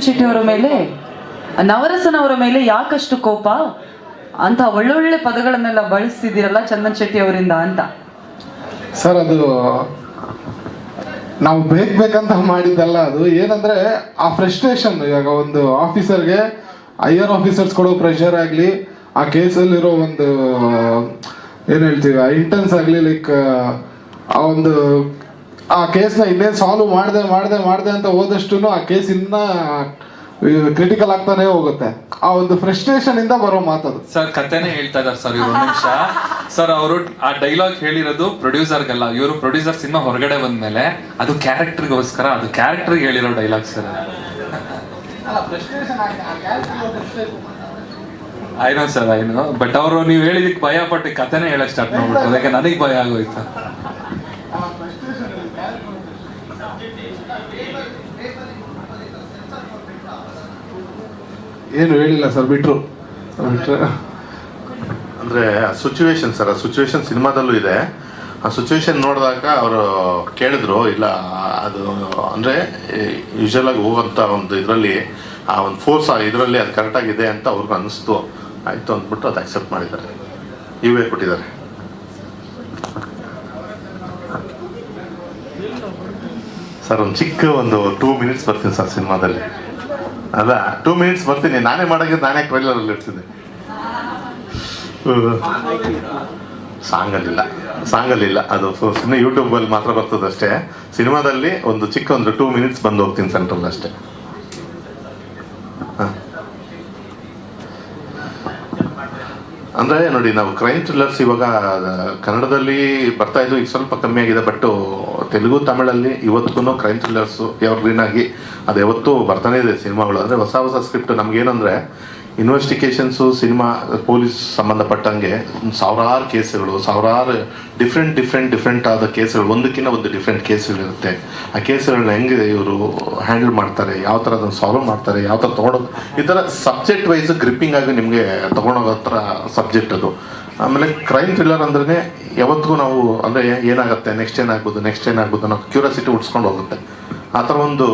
ಶೆಟ್ಟಿ ಅವರ ಮೇಲೆ, ನವರಸನವರ ಮೇಲೆ ಯಾಕಷ್ಟು ಕೋಪ? ಅಂತ ಒಳ್ಳೊಳ್ಳೆ ಪದಗಳನ್ನೆಲ್ಲ ಬಳಸ್ತಿದ್ದೀರಲ್ಲ ಚಂದನ್ ಶೆಟ್ಟಿ ಅವರಿಂದ ಅಂತ. ಸರ್, ಅದು ನಾವು ಬೇಕ್ ಬೇಕಂತ ಮಾಡಿದ್ದಲ್ಲ ಅದು. ಏನಂದ್ರೆ, ಆ ಫ್ರಸ್ಟ್ರೇಷನ್ ಇವಾಗ ಒಂದು ಆಫೀಸರ್ಗೆ ಹೈಯರ್ ಆಫೀಸರ್ಸ್ ಕೊಡೋ ಪ್ರೆಷರ್ ಆಗಲಿ, ಆ ಕೇಸಲ್ಲಿರೋ ಒಂದು, ಏನು ಹೇಳ್ತೀವಿ, ಆ ಇಂಟೆನ್ಸ್ ಆಗಲಿ ಲೈಕ್ ಆ ಒಂದು ಆ ಕೇಸ್ನ ಇನ್ನೇನು ಸಾಲ್ವ್ ಮಾಡಿದೆ ಮಾಡಿದೆ ಮಾಡಿದೆ ಅಂತ ಹೋದಷ್ಟು ಆ ಕೇಸ್ ಇನ್ನ ಕ್ರಿಟಿಕಲ್ ಆಗ್ತಾನೆ ಹೋಗುತ್ತೆ. ಆ ಒಂದು ಫ್ರಸ್ಟ್ರೇಷನ್ ಇಂದ ಬರೋ ಮಾತದು. ಸರ್ ಕಥೆನೇ ಹೇಳ್ತಾ ಇದಾರೆ ಸರ್ ಇವ್ರು ಒಂದ್ ನಿಮಿಷ. ಸರ್ ಅವರು ಆ ಡೈಲಾಗ್ ಹೇಳಿರೋದು ಪ್ರೊಡ್ಯೂಸರ್ಗೆಲ್ಲ ಇವರು ಪ್ರೊಡ್ಯೂಸರ್ ಸಿನಿಮಾ ಹೊರಗಡೆ ಬಂದ್ಮೇಲೆ ಅದು ಕ್ಯಾರೆಕ್ಟರ್ಗೋಸ್ಕರ ಅದು ಕ್ಯಾರೆಕ್ಟರ್ ಹೇಳಿರೋ dialogue sir. I know sir I know but ಅವರು ನೀವು ಹೇಳಿದಕ್ಕೆ ಭಯ ಪಟ್ಟು ಕತೆನೇ ಹೇಳಕ್ ಸ್ಟಾರ್ಟ್ ಮಾಡ್ಬಿಟ್ಟು ಅದಕ್ಕೆ ನನಗೆ ಭಯ ಆಗೋಯ್ತು. ಏನು ಹೇಳಿಲ್ಲ ಸರ್ ಬಿಟ್ರು. ಬಿಟ್ರು ಅಂದ್ರೆ ಸಿಚುವೇಶನ್ ಸರ್ ಆ ಸಿಚುವೇಶನ್ ಸಿನಿಮಾದಲ್ಲೂ ಇದೆ. ಆ ಸಿಚುವೇಶನ್ ನೋಡಿದಾಗ ಅವರು ಕೇಳಿದ್ರು, ಇಲ್ಲ, ಅದು ಅಂದ್ರೆ ಯೂಶಲ್ ಆಗಿ ಹೋಗೋಂಥ ಒಂದು ಇದರಲ್ಲಿ, ಆ ಒಂದು ಫೋರ್ಸ್ ಆ ಇದರಲ್ಲಿ ಅದು ಕರೆಕ್ಟ್ ಆಗಿದೆ ಅಂತ ಅವ್ರಿಗೆ ಅನಿಸ್ತು. ಆಯ್ತು ಅಂದ್ಬಿಟ್ಟು ಅದು ಅಕ್ಸೆಪ್ಟ್ ಮಾಡಿದ್ದಾರೆ. ಇವೇ ಕೊಟ್ಟಿದ್ದಾರೆ. ಸರ್ ಒಂದು ಚಿಕ್ಕ ಒಂದು ಟೂ ಮಿನಿಟ್ಸ್ ಬರ್ತೀನಿ ಸರ್ ಸಿನಿಮಾದಲ್ಲಿ. ಅಲ್ಲ ಟೂ ಮಿನಿಟ್ಸ್ ಬರ್ತೀನಿ. ನಾನೇ ಮಾಡೋದು ನಾನೇ ಟ್ರೈಲರಲ್ಲಿ ಇರ್ತೀನಿ ಸಾಂಗಲ್ಲಿಲ್ಲ. ಸಾಂಗಲ್ಲಿಲ್ಲ. ಅದು ಸುಮ್ಮನೆ ಯೂಟ್ಯೂಬಲ್ಲಿ ಮಾತ್ರ ಬರ್ತದಷ್ಟೇ ಸಿನಿಮಾದಲ್ಲಿ ಒಂದು ಚಿಕ್ಕ ಒಂದು ಟೂ ಮಿನಿಟ್ಸ್ ಬಂದು ಹೋಗ್ತೀನಿ ಸೆಂಟ್ರಲ್ ಅಷ್ಟೇ. ಅಂದ್ರೆ ನೋಡಿ, ನಾವು ಕ್ರೈಮ್ ಥ್ರಿಲ್ಲರ್ಸ್ ಇವಾಗ ಕನ್ನಡದಲ್ಲಿ ಬರ್ತಾ ಇದ್ದು ಈಗ ಸ್ವಲ್ಪ ಕಮ್ಮಿ ಆಗಿದೆ ಬಟ್ ತೆಲುಗು, ತಮಿಳಲ್ಲಿ ಇವತ್ತಿಗೂ ಕ್ರೈಮ್ ಥ್ರಿಲ್ಲರ್ಸ್ ಎವರ್ಗ್ರೀನ್ ಆಗಿ ಅದು ಯಾವತ್ತೂ ಬರ್ತಾನೆ ಇದೆ ಸಿನಿಮಾಗಳು. ಅಂದ್ರೆ ಹೊಸ ಹೊಸ ಸ್ಕ್ರಿಪ್ಟ್ ನಮ್ಗೇನಂದ್ರೆ ಇನ್ವೆಸ್ಟಿಗೇಷನ್ಸು ಸಿನಿಮಾ ಪೊಲೀಸ್ ಸಂಬಂಧಪಟ್ಟಂಗೆ ಸಾವಿರಾರು ಕೇಸುಗಳು, ಸಾವಿರಾರು ಡಿಫ್ರೆಂಟ್ ಡಿಫ್ರೆಂಟ್ ಡಿಫ್ರೆಂಟ್ ಆದ ಕೇಸುಗಳು, ಒಂದಕ್ಕಿಂತ ಒಂದು ಡಿಫ್ರೆಂಟ್ ಕೇಸುಗಳಿರುತ್ತೆ. ಆ ಕೇಸುಗಳನ್ನ ಹೆಂಗೆ ಇವರು ಹ್ಯಾಂಡಲ್ ಮಾಡ್ತಾರೆ, ಯಾವ ಥರ ಅದನ್ನು ಸಾಲ್ವ್ ಮಾಡ್ತಾರೆ, ಯಾವ ಥರ ತೊಗೊಂಡೋಗಿ ಈ ಥರ ಸಬ್ಜೆಕ್ಟ್ ವೈಸ್ ಗ್ರಿಪ್ಪಿಂಗ್ ಆಗಿ ನಿಮಗೆ ತೊಗೊಂಡೋಗೋ ಥರ ಸಬ್ಜೆಕ್ಟ್ ಅದು. ಆಮೇಲೆ ಕ್ರೈಮ್ ಥ್ರಿಲ್ಲರ್ ಅಂದ್ರೆ ಯಾವತ್ತಿಗೂ ನಾವು ಅಂದರೆ ಏನಾಗುತ್ತೆ ನೆಕ್ಸ್ಟ್ ಏನಾಗ್ಬೋದು ನೆಕ್ಸ್ಟ್ ಏನಾಗ್ಬೋದು ಅನ್ನೋ ಕ್ಯೂರಿಯಾಸಿಟಿ ಉಡ್ಸ್ಕೊಂಡು ಹೋಗುತ್ತೆ. ಆ ಥರ ಒಂದು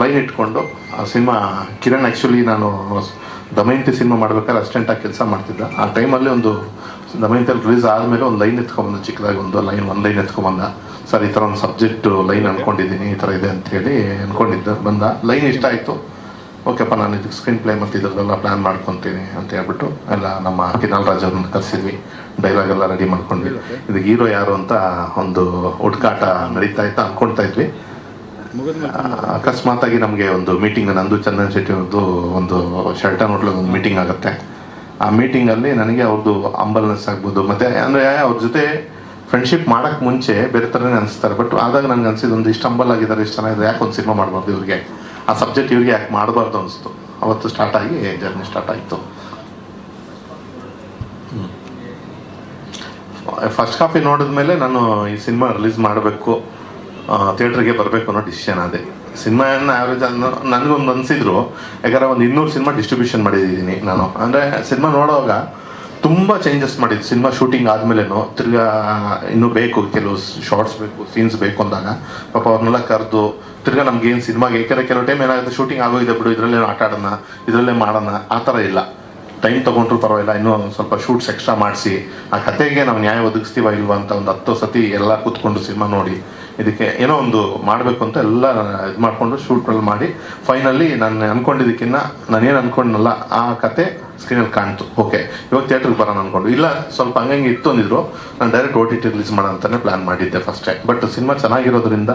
ಲೈನ್ ಇಟ್ಕೊಂಡು ಆ ಸಿನಿಮಾ, ಕಿರಣ್ ಆ್ಯಕ್ಚುಲಿ ನಾನು ದಮಯಂತಿ ಸಿನಿಮಾ ಮಾಡ್ಬೇಕಾದ್ರೆ ಅಸಿಸ್ಟೆಂಟಾಗಿ ಕೆಲಸ ಮಾಡ್ತಿದ್ದ. ಆ ಟೈಮಲ್ಲಿ ಒಂದು ದಮಯಂತಿಯಲ್ಲಿ ರಿಲೀಸ್ ಆದಮೇಲೆ ಒಂದು ಲೈನ್ ಎತ್ಕೊಂಬಂದು ಚಿಕ್ಕದಾಗಿ ಒಂದು ಲೈನ್ ಒಂದು ಲೈನ್ ಎತ್ಕೊಂಬಂದ ಸರ್, ಈ ಥರ ಒಂದು ಸಬ್ಜೆಕ್ಟ್ ಲೈನ್ ಅಂದ್ಕೊಂಡಿದ್ದೀನಿ ಈ ಥರ ಇದೆ ಅಂತೇಳಿ ಅಂದ್ಕೊಂಡಿದ್ದೆ ಬಂದ. ಲೈನ್ ಇಷ್ಟ ಆಯಿತು. ಓಕೆಪ್ಪ, ನಾನು ಇದಕ್ಕೆ ಸ್ಕ್ರೀನ್ ಪ್ಲೇ ಮತ್ತು ಇದರದೆಲ್ಲ ಪ್ಲ್ಯಾನ್ ಮಾಡ್ಕೊತೀನಿ ಅಂತ ಹೇಳ್ಬಿಟ್ಟು ಎಲ್ಲ ನಮ್ಮ ಕಿನಾಲ್ ರಾಜ್ ಅವ್ರನ್ನ ಕರೆಸಿದ್ವಿ. ಡೈಲಾಗ್ ಎಲ್ಲ ರೆಡಿ ಮಾಡ್ಕೊಂಡ್ವಿ. ಇದಕ್ಕೆ ಹೀರೋ ಯಾರು ಅಂತ ಒಂದು ಹುಡುಕಾಟ ನಡೀತಾ ಇತ್ತು ಅನ್ಕೊಳ್ತಾ ಇದ್ವಿ. ಅಕಸ್ಮಾತಾಗಿ ನಮಗೆ ಒಂದು ಮೀಟಿಂಗ್ ನಂದು ಚಂದನ್ ಶೆಟ್ಟಿ ಅವ್ರದ್ದು ಒಂದು ಶರ್ಟನ್ ಹೋಟ್ಲಲ್ಲಿ ಒಂದು ಮೀಟಿಂಗ್ ಆಗುತ್ತೆ. ಆ ಮೀಟಿಂಗಲ್ಲಿ ನನಗೆ ಅವ್ರದ್ದು ಅಂಬಲ್ನೆಸ್ ಆಗ್ಬೋದು. ಮತ್ತೆ ಅಂದರೆ ಅವ್ರ ಜೊತೆ ಫ್ರೆಂಡ್ಶಿಪ್ ಮಾಡೋಕ್ಕೆ ಮುಂಚೆ ಬೇರೆ ಥರನೇ ಅನಿಸ್ತಾರೆ. ಬಟ್ ಆದಾಗ ನನಗೆ ಅನಿಸಿದ್ದು ಒಂದು ಇಷ್ಟು ಅಂಬಲ್ ಆಗಿದ್ದಾರೆ, ಇಷ್ಟು ಚೆನ್ನಾಗಿದೆ ಯಾಕೆ ಒಂದು ಸಿನಿಮಾ ಮಾಡಬಾರ್ದು ಇವ್ರಿಗೆ? ಆ ಸಬ್ಜೆಕ್ಟ್ ಇವ್ರಿಗೆ ಯಾಕೆ ಮಾಡಬಾರ್ದು ಅನಿಸ್ತು. ಅವತ್ತು ಸ್ಟಾರ್ಟ್ ಆಗಿ ಜರ್ನಿ ಸ್ಟಾರ್ಟ್ ಆಯಿತು. ಫಸ್ಟ್ ಕಾಪಿ ನೋಡಿದ್ಮೇಲೆ ನಾನು ಈ ಸಿನಿಮಾ ರಿಲೀಸ್ ಮಾಡಬೇಕು ಥಿಯೇಟ್ರಿಗೆ ಬರಬೇಕು ಅನ್ನೋ ಡಿಸಿಷನ್ ಅದೇ ಸಿನಿಮಾನ ಆ್ಯಾವ್ರೇಜ್ ಅನ್ನೋ ನನಗೊಂದು ಅನಿಸಿದ್ರು, ಯಾಕಂದ್ರೆ ಒಂದು ಇನ್ನೂರು ಸಿನಿಮಾ ಡಿಸ್ಟ್ರಿಬ್ಯೂಷನ್ ಮಾಡಿದ್ದೀನಿ ನಾನು. ಅಂದರೆ ಸಿನಿಮಾ ನೋಡುವಾಗ ತುಂಬ ಚೇಂಜಸ್ ಮಾಡಿದ್ದು. ಸಿನಿಮಾ ಶೂಟಿಂಗ್ ಆದಮೇಲೆನೂ ತಿರ್ಗಾ, ಇನ್ನೂ ಬೇಕು, ಕೆಲವು ಶಾರ್ಟ್ಸ್ ಬೇಕು ಸೀನ್ಸ್ ಬೇಕು ಅಂದಾಗ. ಪಾಪ ಅವ್ರನ್ನೆಲ್ಲ ಕರೆದು, ತಿರ್ಗಾ ಏನು ಸಿನಿಮಾಗೆ ಯಾಕಂದರೆ ಕೆಲವು ಟೈಮ್ ಏನಾಗುತ್ತೆ ಶೂಟಿಂಗ್ ಆಗೋಗಿದೆ ಬಿಡು, ಇದರಲ್ಲೇ ಆಟ ಆಡೋಣ, ಇದರಲ್ಲೇ ಮಾಡೋಣ, ಆ ಥರ ಇಲ್ಲ. ಟೈಮ್ ತೊಗೊಂಡ್ರು ಪರವಾಗಿಲ್ಲ, ಇನ್ನೂ ಸ್ವಲ್ಪ ಶೂಟ್ಸ್ ಎಕ್ಸ್ಟ್ರಾ ಮಾಡಿಸಿ. ಆ ಕತೆಗೆ ನಾವು ನ್ಯಾಯ ಒದಗಿಸ್ತೀವ ಇಲ್ವಾ ಅಂತ ಒಂದು ಹತ್ತು ಸತಿ ಎಲ್ಲ ಕೂತ್ಕೊಂಡು ಸಿನಿಮಾ ನೋಡಿ. ಇದಕ್ಕೆ ಏನೋ ಒಂದು ಮಾಡಬೇಕು ಅಂತ ಎಲ್ಲ ಇದು ಮಾಡಿಕೊಂಡು ಶೂಟ್ಗಳು ಮಾಡಿ. ಫೈನಲಿ ನಾನು ಅನ್ಕೊಂಡಿದ್ದಕ್ಕಿಂತ ನಾನೇನು ಅನ್ಕೊಂಡನಲ್ಲ, ಆ ಕತೆ ಸ್ಕ್ರೀನಲ್ಲಿ ಕಾಣ್ತು. ಓಕೆ ಇವಾಗ ಥಿಯೇಟ್ರಿಗೆ ಬರೋಣ ಅನ್ಕೊಂಡು. ಇಲ್ಲ ಸ್ವಲ್ಪ ಹಂಗಂಗೆ ಇತ್ತು ಅಂದಿದ್ರು. ನಾನು direct O T T release ಅಂತಾನೆ ಪ್ಲಾನ್ ಮಾಡಿದ್ದೆ ಫಸ್ಟೇ ಬಟ್ ಸಿನಿಮಾ ಚೆನ್ನಾಗಿರೋದ್ರಿಂದ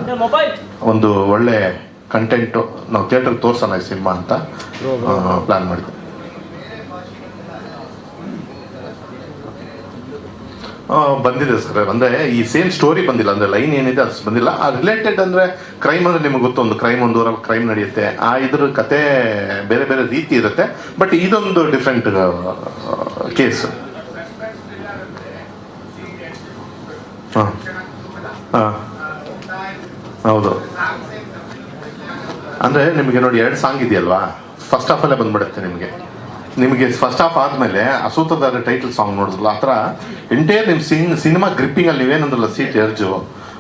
ಒಂದು ಒಳ್ಳೆ ಕಂಟೆಂಟು ನಾವು ಥಿಯೇಟ್ರಿಗೆ ತೋರ್ಸೋಣ ಈ ಸಿನಿಮಾ ಅಂತ ಪ್ಲಾನ್ ಮಾಡಿದ್ದೆ. ಬಂದಿದೆ ಸರ್. ಅಂದ್ರೆ ಈ ಸೇಮ್ ಸ್ಟೋರಿ ಬಂದಿಲ್ಲ. ಅಂದ್ರೆ ಲೈನ್ ಏನಿದೆ ಅದು ಬಂದಿಲ್ಲ. ಆ ರಿಲೇಟೆಡ್ ಅಂದ್ರೆ ಕ್ರೈಮ್ ಅಂದರೆ ನಿಮಗೆ ಗೊತ್ತು, ಒಂದು ಕ್ರೈಮ್ ಒಂದು ಊರಲ್ಲಿ ಕ್ರೈಮ್ ನಡೆಯುತ್ತೆ. ಆ ಇದ್ರ ಕತೆ ಬೇರೆ ಬೇರೆ ರೀತಿ ಇರುತ್ತೆ. ಬಟ್ ಇದೊಂದು ಡಿಫ್ರೆಂಟ್ ಕೇಸ್ ಹಾಂ. ಹಾಂ. ಹೌದು. ಅಂದ್ರೆ ನಿಮಗೆ ನೋಡಿ ಎರಡು ಸಾಂಗ್ ಇದೆಯಲ್ವಾ? ಫಸ್ಟ್ ಆಫ್ ಅಲ್ಲೇ ಬಂದ್ಬಿಡುತ್ತೆ ನಿಮಗೆ. ನಿಮಗೆ ಫಸ್ಟ್ ಆಫ್ ಆದ್ಮೇಲೆ ಅಸೂತದಾರ ಟೈಟಲ್ ಸಾಂಗ್ ನೋಡಿದ್ರಲ್ಲ, ಆ ಥರ ಎಂಟೈರ್ ನಿಮ್ಮ ಸಿನ್ ಸಿನಿಮಾ ಗ್ರಿಪ್ಪಿಂಗ್ ಅಲ್ಲಿ ನೀವೇನಂದ್ರಲ್ಲ ಸೀಟ್ ಎರ್ಜು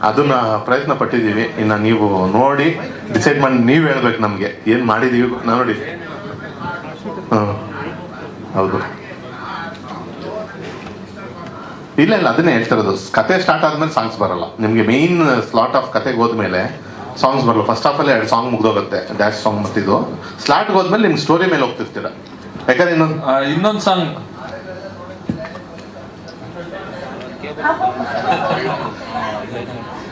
ಅದನ್ನ ಪ್ರಯತ್ನ ಪಟ್ಟಿದ್ದೀವಿ. ಇನ್ನು ನೀವು ನೋಡಿ ಡಿಸೈಡ್ ಮಾಡಿ ನೀವು ಹೇಳ್ಬೇಕು ನಮಗೆ. ಏನು ಮಾಡಿದ್ದೀವಿ ನೋಡಿ. ಹೌದು. ಇಲ್ಲ ಇಲ್ಲ, ಅದನ್ನೇ ಹೇಳ್ತಿರೋದು ಕತೆ ಸ್ಟಾರ್ಟ್ ಆದ್ಮೇಲೆ ಸಾಂಗ್ಸ್ ಬರಲ್ಲ. ನಿಮಗೆ ಮೇಯ್ನ್ ಸ್ಲಾಟ್ ಆಫ್ ಕತೆಗೆ ಹೋದ್ಮೇಲೆ ಸಾಂಗ್ಸ್ ಬರಲ್ಲ. ಫಸ್ಟ್ ಆಫ್ ಅಲ್ಲಿ ಎರಡು ಸಾಂಗ್ ಮುಗ್ದೋಗುತ್ತೆ. ಡ್ಯಾಶ್ ಸಾಂಗ್ ಮತ್ತಿದು. ಸ್ಲಾಟ್ಗೆ ಹೋದ್ಮೇಲೆ ನಿಮ್ಮ ಸ್ಟೋರಿ ಮೇಲೆ ಹೋಗ್ತಿರ್ತೀರ. ಯಾಕಂದ್ರೆ ಇನ್ನೊಂದು ಇನ್ನೊಂದು ಸಾಂಗ್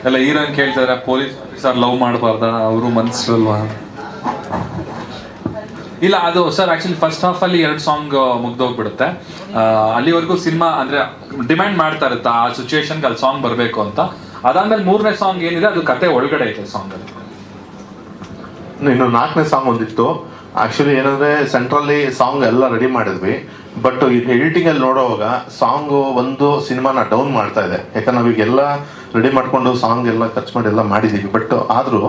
ಎಲ್ಲ ಹೀರೋಯಿನ್ ಕೇಳ್ತಾರೆ ಪೊಲೀಸ್ ಆಫೀಸರ್ ಲವ್ ಮಾಡಬಾರ್ದ? ಅವರು ಮನ್ಸಲ್ವಾ? ಇಲ್ಲ ಅದು ಸರ್ ಆಕ್ಚುಲಿ ಫಸ್ಟ್ ಹಾಫ್ ಅಲ್ಲಿ ಎರಡು ಸಾಂಗ್ ಮುಗ್ದೋಗ್ಬಿಡುತ್ತೆ. ಅಲ್ಲಿವರೆಗೂ ಸಿನಿಮಾ ಅಂದ್ರೆ ಡಿಮ್ಯಾಂಡ್ ಮಾಡ್ತಾ ಇರುತ್ತೆ ಆ ಸಿಚುವೇಶನ್ಗೆ ಅಲ್ಲಿ ಸಾಂಗ್ ಬರಬೇಕು ಅಂತ. ಅದಾದ್ಮೇಲೆ ಮೂರನೇ ಸಾಂಗ್ ಏನಿದೆ ಅದು ಕತೆ ಒಳಗಡೆ ಐತೆ ಸಾಂಗ್ ಅಲ್ಲಿ. ಇನ್ನು ನಾಲ್ಕನೇ ಸಾಂಗ್ ಒಂದಿತ್ತು. ಆಕ್ಚುಲಿ ಏನಂದ್ರೆ ಸೆಂಟ್ರಲ್ಲಿ ಸಾಂಗ್ ಎಲ್ಲ ರೆಡಿ ಮಾಡಿದ್ವಿ. ಬಟ್ ಈಗ ಎಡಿಟಿಂಗ್ ಅಲ್ಲಿ ನೋಡುವಾಗ ಸಾಂಗ್ ಒಂದು ಸಿನಿಮಾನ ಡೌನ್ ಮಾಡ್ತಾ ಇದೆ. ಯಾಕಂದ್ರೆ ನಾವೀಗೆಲ್ಲ ರೆಡಿ ಮಾಡಿಕೊಂಡು ಸಾಂಗ್ ಎಲ್ಲ ಖರ್ಚು ಮಾಡಿ ಎಲ್ಲ ಮಾಡಿದ್ದೀವಿ ಬಟ್ ಆದರೂ,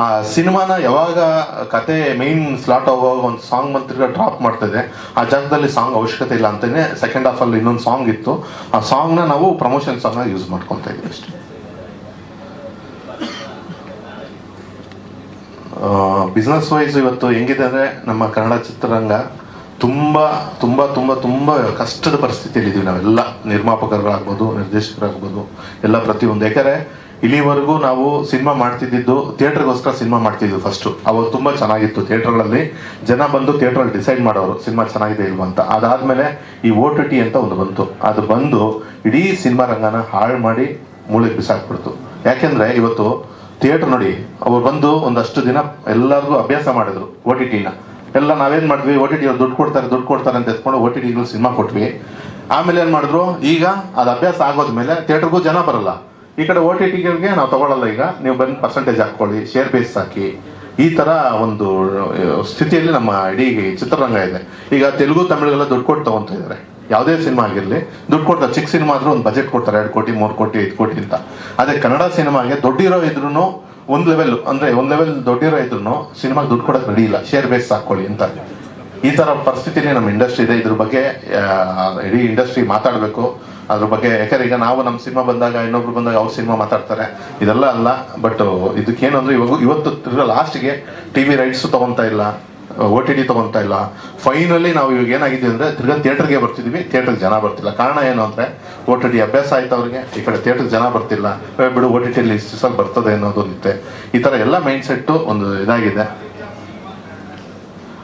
ಆ ಸಿನಿಮಾನ ಯಾವಾಗ ಕತೆ ಮೈನ್ ಸ್ಲಾಟ್ ಹೋಗುವಾಗ ಒಂದು ಸಾಂಗ್ ಮಂತ್ರಿಗ ಡ್ರಾಪ್ ಮಾಡ್ತಾ ಇದೆ. ಆ ಜಾಗದಲ್ಲಿ ಸಾಂಗ್ ಅವಶ್ಯಕತೆ ಇಲ್ಲ ಅಂತಲೇ ಸೆಕೆಂಡ್ ಹಾಫ್ ಅಲ್ಲಿ ಇನ್ನೊಂದು ಸಾಂಗ್ ಇತ್ತು. ಆ ಸಾಂಗ್ನ ನಾವು ಪ್ರಮೋಷನ್ ಸಾಂಗ್ ಯೂಸ್ ಮಾಡ್ಕೊತಾ ಇದ್ವಿ ಅಷ್ಟೇ. ಬಿಸ್ನೆಸ್ ವೈಸ್ ಇವತ್ತು ಹೆಂಗಿದೆ ಅಂದರೆ ನಮ್ಮ ಕನ್ನಡ ಚಿತ್ರರಂಗ ತುಂಬ ತುಂಬ ತುಂಬ ತುಂಬ ಕಷ್ಟದ ಪರಿಸ್ಥಿತಿಯಲ್ಲಿದ್ದೀವಿ ನಾವೆಲ್ಲ. ನಿರ್ಮಾಪಕರಾಗ್ಬೋದು, ನಿರ್ದೇಶಕರಾಗ್ಬೋದು, ಎಲ್ಲ ಪ್ರತಿಯೊಂದು. ಯಾಕಂದರೆ ಇಲ್ಲಿವರೆಗೂ ನಾವು ಸಿನಿಮಾ ಮಾಡ್ತಿದ್ದಿದ್ದು, ಥಿಯೇಟ್ರಿಗೋಸ್ಕರ ಸಿನಿಮಾ ಮಾಡ್ತಿದ್ವಿ ಫಸ್ಟು ಅವಾಗ ತುಂಬ ಚೆನ್ನಾಗಿತ್ತು ಥಿಯೇಟ್ರ್ಗಳಲ್ಲಿ. ಜನ ಬಂದು ಥಿಯೇಟ್ರಲ್ಲಿ ಡಿಸೈಡ್ ಮಾಡೋರು, ಸಿನಿಮಾ ಚೆನ್ನಾಗಿದೆ ಇಲ್ವ ಅಂತ. ಅದಾದಮೇಲೆ ಈ ಓ ಟಿ ಟಿ ಅಂತ ಒಂದು ಬಂತು. ಅದು ಬಂದು ಇಡೀ ಸಿನಿಮಾ ರಂಗನ ಹಾಳು ಮಾಡಿ ಮೂಳೆಗೆ ಬಿಸಾಕ್ಬಿಡ್ತು. ಯಾಕೆಂದರೆ ಇವತ್ತು ಥಿಯೇಟರ್ ನೋಡಿ, ಅವ್ರು ಬಂದು ಒಂದಷ್ಟು ದಿನ ಎಲ್ಲರಿಗೂ ಅಭ್ಯಾಸ ಮಾಡಿದ್ರು ಒ ಟಿ ಟಿನ ಎಲ್ಲ ನಾವೇನು ಮಾಡಿದ್ವಿ ಒ ಟಿ ಟಿ ದುಡ್ಡು ಕೊಡ್ತಾರೆ ದುಡ್ಡು ಕೊಡ್ತಾರೆ ಅಂತ ಎತ್ಕೊಂಡು ಒ ಟಿ ಟಿಗಳು ಸಿನಿಮಾ ಕೊಟ್ವಿ. ಆಮೇಲೆ ಏನು ಮಾಡಿದ್ರು, ಈಗ ಅದು ಅಭ್ಯಾಸ ಆಗೋದ್ಮೇಲೆ ಥಿಯೇಟರ್ಗೂ ಜನ ಬರಲ್ಲ. ಈ ಕಡೆ ಒ ಟಿ ಟಿಗಳಿಗೆ ನಾವು ತಗೊಳ್ಳಲ್ಲ ಈಗ, ನೀವು ಬಂದು ಪರ್ಸೆಂಟೇಜ್ ಹಾಕೊಳ್ಳಿ ಶೇರ್ ಬೇಸ್ ಹಾಕಿ. ಈ ತರ ಒಂದು ಸ್ಥಿತಿಯಲ್ಲಿ ನಮ್ಮ ಇಡೀ ಚಿತ್ರರಂಗ ಇದೆ. ಈಗ ತೆಲುಗು, ತಮಿಳಿಗೆಲ್ಲ ದುಡ್ಡು ಕೊಟ್ಟು ತಗೊಂತ ಇದ್ದಾರೆ ಯಾವುದೇ ಸಿನಿಮಾ ಆಗಿರಲಿ, ದುಡ್ಡು ಕೊಡ್ತಾರೆ ಚಿಕ್ಕ ಸಿನಿಮಾ ಆದರೂ ಒಂದು ಬಜೆಟ್ ಕೊಡ್ತಾರೆ, ಎರಡು ಕೋಟಿ, ಮೂರು ಕೋಟಿ, ಐದು ಕೋಟಿ ಅಂತ. ಅದೇ ಕನ್ನಡ ಸಿನಿಮಾಗೆ ದೊಡ್ಡಿರೋ ಇದ್ರೂ ಒಂದು ಲೆವೆಲ್ ಅಂದರೆ ಒಂದು ಲೆವೆಲ್ ದೊಡ್ಡಿರೋ ಇದ್ರೂ ಸಿನಿಮಾಗೆ ದುಡ್ಡು ಕೊಡಕ್ಕೆ ರೆಡಿ ಇಲ್ಲ. ಶೇರ್ ಬೇಸ್ ಹಾಕ್ಕೊಳ್ಳಿ ಅಂತ. ಈ ಥರ ಪರಿಸ್ಥಿತಿಲಿ ನಮ್ಮ ಇಂಡಸ್ಟ್ರಿ ಇದೆ. ಇದ್ರ ಬಗ್ಗೆ ಇಡೀ ಇಂಡಸ್ಟ್ರಿ ಮಾತಾಡಬೇಕು. ಅದ್ರ ಬಗ್ಗೆ, ಯಾಕಂದ್ರೆ ಈಗ ನಾವು ನಮ್ಮ ಸಿನಿಮಾ ಬಂದಾಗ, ಇನ್ನೊಬ್ರು ಬಂದಾಗ ಅವ್ರ ಸಿನಿಮಾ ಮಾತಾಡ್ತಾರೆ. ಇದೆಲ್ಲ ಅಲ್ಲ ಬಟ್ ಇದಕ್ಕೇನು ಅಂದರೆ ಇವಾಗ, ಇವತ್ತು ಲಾಸ್ಟಿಗೆ ಟಿ ವಿ ರೈಟ್ಸು ತೊಗೊತಾ ಇಲ್ಲ. ಓ ಟಿ ಟಿ ತಗೊಂತಾ ಇಲ್ಲ. ಫೈನಲಿ ನಾವು ಇವಾಗ ಏನಾಗಿದೆ ಅಂದ್ರೆ ತಿರ್ಗಾ ಥಿಯೇಟರ್ಗೆ ಬರ್ತಿದ್ವಿ. ಥಿಯೇಟರ್ಗೆ ಜನ ಬರ್ತಿಲ್ಲ. ಕಾರಣ ಏನು ಅಂದ್ರೆ ಓ ಟಿ ಟಿ ಅಭ್ಯಾಸ ಆಯ್ತು ಅವ್ರಿಗೆ. ಈ ಕಡೆ ಥಿಯೇಟರ್ಗೆ ಜನ ಬರ್ತಿಲ್ಲ. ಬಿಡು, ಓ ಟಿ ಟಿಲಿ ಇಷ್ಟು ಸಲ ಬರ್ತದೆ ಅನ್ನೋದು ಇರುತ್ತೆ ಈ ತರ ಎಲ್ಲ ಮೈಂಡ್ ಸೆಟ್ಟು ಒಂದು ಇದಾಗಿದೆ.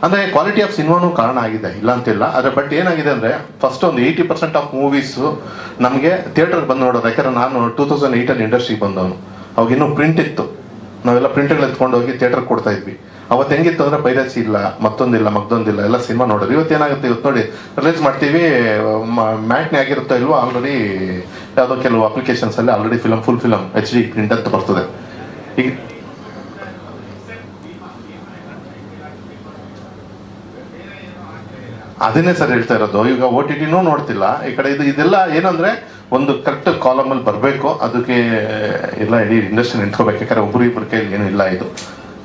ಅಂದ್ರೆ ಕ್ವಾಲಿಟಿ ಆಫ್ ಸಿನಿಮಾನು ಕಾರಣ ಆಗಿದೆ. ಇಲ್ಲ ಅಂತಿಲ್ಲ. ಆದರೆ ಬಟ್ ಏನಾಗಿದೆ ಅಂದ್ರೆ ಫಸ್ಟ್ ಒಂದು ಏಯ್ಟಿ ಪರ್ಸೆಂಟ್ ಆಫ್ ಮೂವೀಸ್ ನಮಗೆ ಥಿಯೇಟರ್ ಬಂದು ನೋಡೋದು. ಯಾಕಂದ್ರೆ ನಾನು ಟೂ ತೌಸಂಡ್ ಏಯ್ಟಲ್ಲಿ ಇಂಡಸ್ಟ್ರಿಗೆ ಬಂದವನು. ಅವಾಗ ಇನ್ನೂ ಪ್ರಿಂಟ್ ಇತ್ತು. ನಾವೆಲ್ಲ ಪ್ರಿಂಟ್ಗಳು ಎತ್ಕೊಂಡು ಹೋಗಿ ಥಿಯೇಟರ್ ಕೊಡ್ತಾ ಇದ್ವಿ. ಅವತ್ತು ಹೆಂಗಿತ್ತು ಅಂದ್ರೆ ಪೈರಸಿ ಇಲ್ಲ, ಮತ್ತೊಂದಿಲ್ಲ, ಮಗ್ದೊಂದಿಲ್ಲ, ಎಲ್ಲ ಸಿನಿಮಾ ನೋಡೋದು ಇವತ್ತು ಏನಾಗುತ್ತೆ ಇವತ್ತು ನೋಡಿ ರಿಲೀಸ್ ಮಾಡ್ತೀವಿ ಮ್ಯಾಟ್ನೇ ಆಗಿರುತ್ತೋ ಇಲ್ವೋ ಆಲ್ರೆಡಿ ಯಾವುದೋ ಕೆಲವು ಅಪ್ಲಿಕೇಶನ್ಸ್ ಅಲ್ಲಿ already film full film H D print ಅಂತ ಬರ್ತದೆ ಈಗ ಅದನ್ನೇ ಸರ್ ಹೇಳ್ತಾ ಇರೋದು, ಈಗ ಓ ಟಿ ಟಿನೂ ನೋಡ್ತಿಲ್ಲ. ಈ ಕಡೆ ಇದು, ಇದೆಲ್ಲ ಏನಂದ್ರೆ ಒಂದು ಕರೆಕ್ಟ್ ಕಾಲಮಲ್ಲಿ ಬರಬೇಕು, ಅದಕ್ಕೆ ಎಲ್ಲ ಇಡೀ ಇಂಡಸ್ಟ್ರಿ ನಿಂತ್ಕೋಬೇಕು. ಯಾಕಂದ್ರೆ ಒಬ್ಬರು ಇಬ್ಬರು ಕೈಲಿ ಏನು ಇಲ್ಲ ಇದು.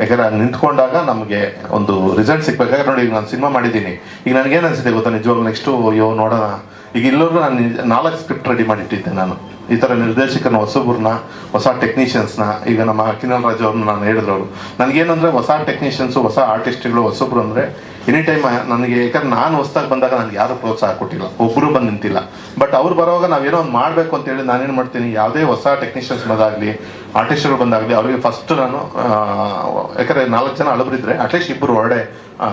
ಯಾಕಂದ್ರೆ ನಿಂತ್ಕೊಂಡಾಗ ನಮಗೆ ಒಂದು ರಿಸಲ್ಟ್ ಸಿಗ್ಬೇಕು. ನೋಡಿ, ಈಗ ನಾನು ಸಿನಿಮಾ ಮಾಡಿದ್ದೀನಿ. ಈಗ ನನಗೆ ಏನು ಅನ್ಸುತ್ತೆ ಗೊತ್ತಾ ನಿಜವಾಗ್ಲೂ ನೆಕ್ಸ್ಟು ಅಯ್ಯೋ, ನೋಡೋಣ. ಈಗ ಇಲ್ಲೂ ನಾನು ನಾಲ್ಕು ಸ್ಕ್ರಿಪ್ಟ್ ರೆಡಿ ಮಾಡಿಟ್ಟಿದ್ದೆ ನಾನು. ಈ ಥರ ನಿರ್ದೇಶಕನ ಹೊಸಬ್ರನ್ನ ಹೊಸ ಟೆಕ್ನಿಷಿಯನ್ಸ್ನ ಈಗ ನಮ್ಮ ಕಿರಣ್ ರಾಜು ಅವ್ರನ್ನ ನಾನು ಹೇಳಿದ್ರು ಅವರು. ನನಗೇನಂದರೆ ಹೊಸ ಟೆಕ್ನಿಷಿಯನ್ಸು ಹೊಸ ಆರ್ಟಿಸ್ಟ್ಗಳು ಹೊಸಬ್ರು ಅಂದರೆ ಎನಿ ಟೈಮ್ ನನಗೆ, ಯಾಕಂದ್ರೆ ನಾನು ಹೊಸ್ದಾಗಿ ಬಂದಾಗ ನನಗೆ ಯಾರು ಪ್ರೋತ್ಸಾಹ ಕೊಟ್ಟಿಲ್ಲ. ಒಬ್ಬರು ಬಂದು ನಿಂತಿಲ್ಲ. ಬಟ್ ಅವ್ರು ಬರೋವಾಗ ನಾವೇನೋ ಒಂದು ಮಾಡಬೇಕು ಅಂತೇಳಿ ನಾನೇನು ಮಾಡ್ತೀನಿ, ಯಾವುದೇ ಹೊಸ ಟೆಕ್ನಿಷಿಯನ್ಸ್ ಬಂದಾಗಲಿ ಆರ್ಟಿಸ್ಟ್ಗಳು ಬಂದಾಗಲಿ, ಅವರಿಗೆ ಫಸ್ಟ್ ನಾನು ಯಾಕಂದ್ರೆ ನಾಲ್ಕು ಜನ ಹಳಬ್ರಿದ್ರೆ ಅಟ್ಲೀಸ್ಟ್ ಇಬ್ಬರು ಒಳ್ಳೆ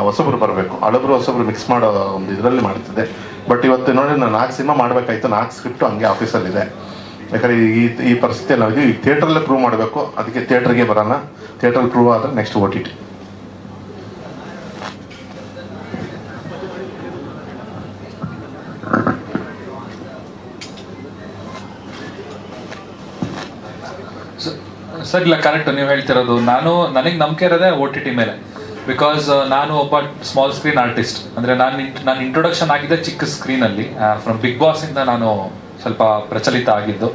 ಹೊಸಬ್ರು ಬರಬೇಕು. ಅಳಬ್ರು ಹೊಸಬ್ರು ಮಿಕ್ಸ್ ಮಾಡೋ ಒಂದು ಇದರಲ್ಲಿ ಮಾಡ್ತಿದ್ದೆ. ಬಟ್ ಇವತ್ತು ನೋಡಿ ನಾನು ನಾಲ್ಕು ಸಿನಿಮಾ ಮಾಡಬೇಕಾಯ್ತು ನಾಲ್ಕು ಸ್ಕ್ರಿಪ್ಟು ಹಂಗೆ ಆಫೀಸಲ್ಲಿದೆ. ಯಾಕಂದ್ರೆ ಈ ಈ ಪರಿಸ್ಥಿತಿಯಲ್ಲಿ ನಾವು ಈ ಥಿಯೇಟ್ರಲ್ಲೇ ಪ್ರೂವ್ ಮಾಡಬೇಕು, ಅದಕ್ಕೆ ಥಿಯೇಟ್ರಿಗೆ ಬರೋಣ. ಥಿಯೇಟ್ರಲ್ಲಿ ಪ್ರೂವ್ ಆದರೆ ನೆಕ್ಸ್ಟ್ ಓ ಟಿ ಟಿ ಇಲ್ಲ ಕರೆಕ್ಟ್ ನೀವು ಹೇಳ್ತಿರೋದು. ನಾನು, ನನಗೆ ನಂಬಿಕೆ ಇರೋದೇ ಓ ಟಿ ಟಿ ಮೇಲೆ. ಬಿಕಾಸ್ ನಾನು ಒಬ್ಬ ಸ್ಮಾಲ್ ಸ್ಕ್ರೀನ್ ಆರ್ಟಿಸ್ಟ್ ಅಂದರೆ ನಾನು ನಾನು ಇಂಟ್ರೊಡಕ್ಷನ್ ಆಗಿದ್ದೆ ಚಿಕ್ಕ ಸ್ಕ್ರೀನಲ್ಲಿ ಫ್ರಮ್ ಬಿಗ್ ಬಾಸ್ ಇಂದ ನಾನು ಸ್ವಲ್ಪ ಪ್ರಚಲಿತ ಆಗಿದ್ದು.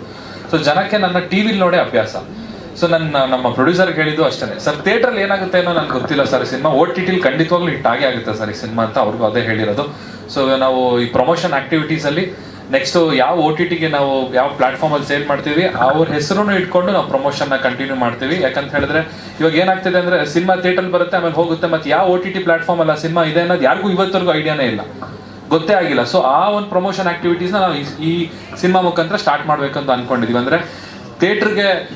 ಸೊ ಜನಕ್ಕೆ ನನ್ನ ಟಿ ವಿಲಿ ನೋಡೇ ಅಭ್ಯಾಸ. ಸೊ ನನ್ನ ನಮ್ಮ ಪ್ರೊಡ್ಯೂಸರ್ಗೆ ಹೇಳಿದ್ದು ಅಷ್ಟೇ ಸರ್ ಥಿಯೇಟ್ರಲ್ಲಿ ಏನಾಗುತ್ತೆ ಅನ್ನೋ ನನಗೆ ಗೊತ್ತಿಲ್ಲ ಸರ್. ಸಿನಿಮಾ ಓ ಟಿ ಟಿಲಿ ಖಂಡಿತವಾಗ್ಲೂ ಹಿಟ್ ಆಗೇ ಆಗುತ್ತೆ ಸರ್. ಈ ಸಿನಿಮಾ ಅಂತ ಅವ್ರಿಗೂ ಅದೇ ಹೇಳಿರೋದು. ಸೊ ನಾವು ಈ ಪ್ರಮೋಷನ್ ಆಕ್ಟಿವಿಟೀಸಲ್ಲಿ ನೆಕ್ಸ್ಟ್ ಯಾವ ಓ ಟಿ ಟಿಗೆ ನಾವು ಯಾವ ಪ್ಲಾಟ್ಫಾರ್ಮ್ ಅಲ್ಲಿ ಸೇಲ್ ಮಾಡ್ತೀವಿ, ಅವ್ರ ಹೆಸರನ್ನು ಇಟ್ಕೊಂಡು ನಾವು ಪ್ರಮೋಷನ್ನ ಕಂಟಿನ್ಯೂ ಮಾಡ್ತೀವಿ. ಯಾಕಂತ ಹೇಳಿದ್ರೆ, ಇವಾಗ ಏನಾಗ್ತಿದೆ ಅಂದ್ರೆ ಸಿನಿಮಾ ಥಿಯೇಟರ್ ಬರುತ್ತೆ, ಆಮೇಲೆ ಹೋಗುತ್ತೆ, ಮತ್ತೆ ಯಾವ ಓ ಟಿ ಟಿ ಪ್ಲಾಟ್ಫಾರ್ಮ್ ಅಲ್ಲ ಸಿನಿಮಾ ಇದೆ ಅನ್ನೋದು ಯಾರಿಗೂ ಇವತ್ತವರೆಗೂ ಐಡಿಯಾನೇ ಇಲ್ಲ. ಗೊತ್ತೇ ಆಗಿಲ್ಲ. ಸೊ ಆ ಒಂದು ಪ್ರಮೋಷನ್ ಆಕ್ಟಿವಿಟೀಸ್ನ ನಾವು ಈ- ಸಿನಿಮಾ ಮುಖಾಂತರ ಸ್ಟಾರ್ಟ್ ಮಾಡ್ಬೇಕಂತ ಅನ್ಕೊಂಡಿದೀವಿ. ಅಂದ್ರೆ ಥಿಯೇಟರ್ಗೆ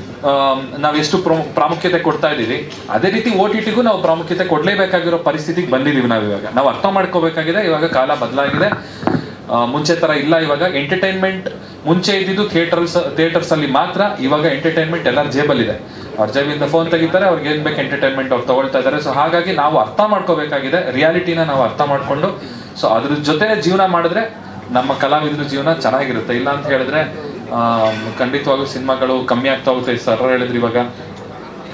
ನಾವು ಎಷ್ಟು ಪ್ರಮು- ಪ್ರಾಮುಖ್ಯತೆ ಕೊಡ್ತಾ ಇದ್ದೀವಿ, ಅದೇ ರೀತಿ ಓ ಟಿ ಟಿಗೂ ನಾವು ಪ್ರಾಮುಖ್ಯತೆ ಕೊಡಲೇಬೇಕಾಗಿರೋ ಪರಿಸ್ಥಿತಿಗೆ ಬಂದಿದ್ದೀವಿ ನಾವು ಇವಾಗ ನಾವು ಅರ್ಥ ಮಾಡ್ಕೋಬೇಕಾಗಿದೆ, ಇವಾಗ ಕಾಲ ಬದಲಾಗಿದೆ. ಮುಂಚೆ ತರ ಇಲ್ಲ. ಇವಾಗ ಎಂಟರ್ಟೈನ್ಮೆಂಟ್ ಮುಂಚೆ ಇದ್ದಿದ್ದು ಥಿಯೇಟರ್ಸ್ ಥಿಯೇಟರ್ಸ್ ಅಲ್ಲಿ ಮಾತ್ರ ಇವಾಗ ಎಂಟರ್ಟೈನ್ಮೆಂಟ್ ಎಲ್ಲರ ಜೇಬಲ್ಲಿದೆ ಅವ್ರ ಜೇಬಿಂದ ಫೋನ್ ತೆಗಿತಾರೆ, ಅವ್ರಿಗೆ ಏನ್ ಬೇಕು ಎಂಟರ್ಟೈನ್ಮೆಂಟ್ ಅವ್ರು ತಗೊಳ್ತಾ ಇದ್ದಾರೆ ಸೊ ಹಾಗಾಗಿ ನಾವು ಅರ್ಥ ಮಾಡ್ಕೋಬೇಕಾಗಿದೆ. ರಿಯಾಲಿಟಿನ ನಾವು ಅರ್ಥ ಮಾಡ್ಕೊಂಡು ಸೊ ಅದ್ರ ಜೊತೆ ಜೀವನ ಮಾಡಿದ್ರೆ ನಮ್ಮ ಕಲಾವಿದ್ರ ಜೀವನ ಚೆನ್ನಾಗಿರುತ್ತೆ. ಇಲ್ಲ ಅಂತ ಹೇಳಿದ್ರೆ ಖಂಡಿತವಾಗೂ ಸಿನಿಮಾಗಳು ಕಮ್ಮಿ ಆಗ್ತಾ ಹೋಗುತ್ತೆ. ಸರ್ ಹೇಳಿದ್ರು ಇವಾಗ,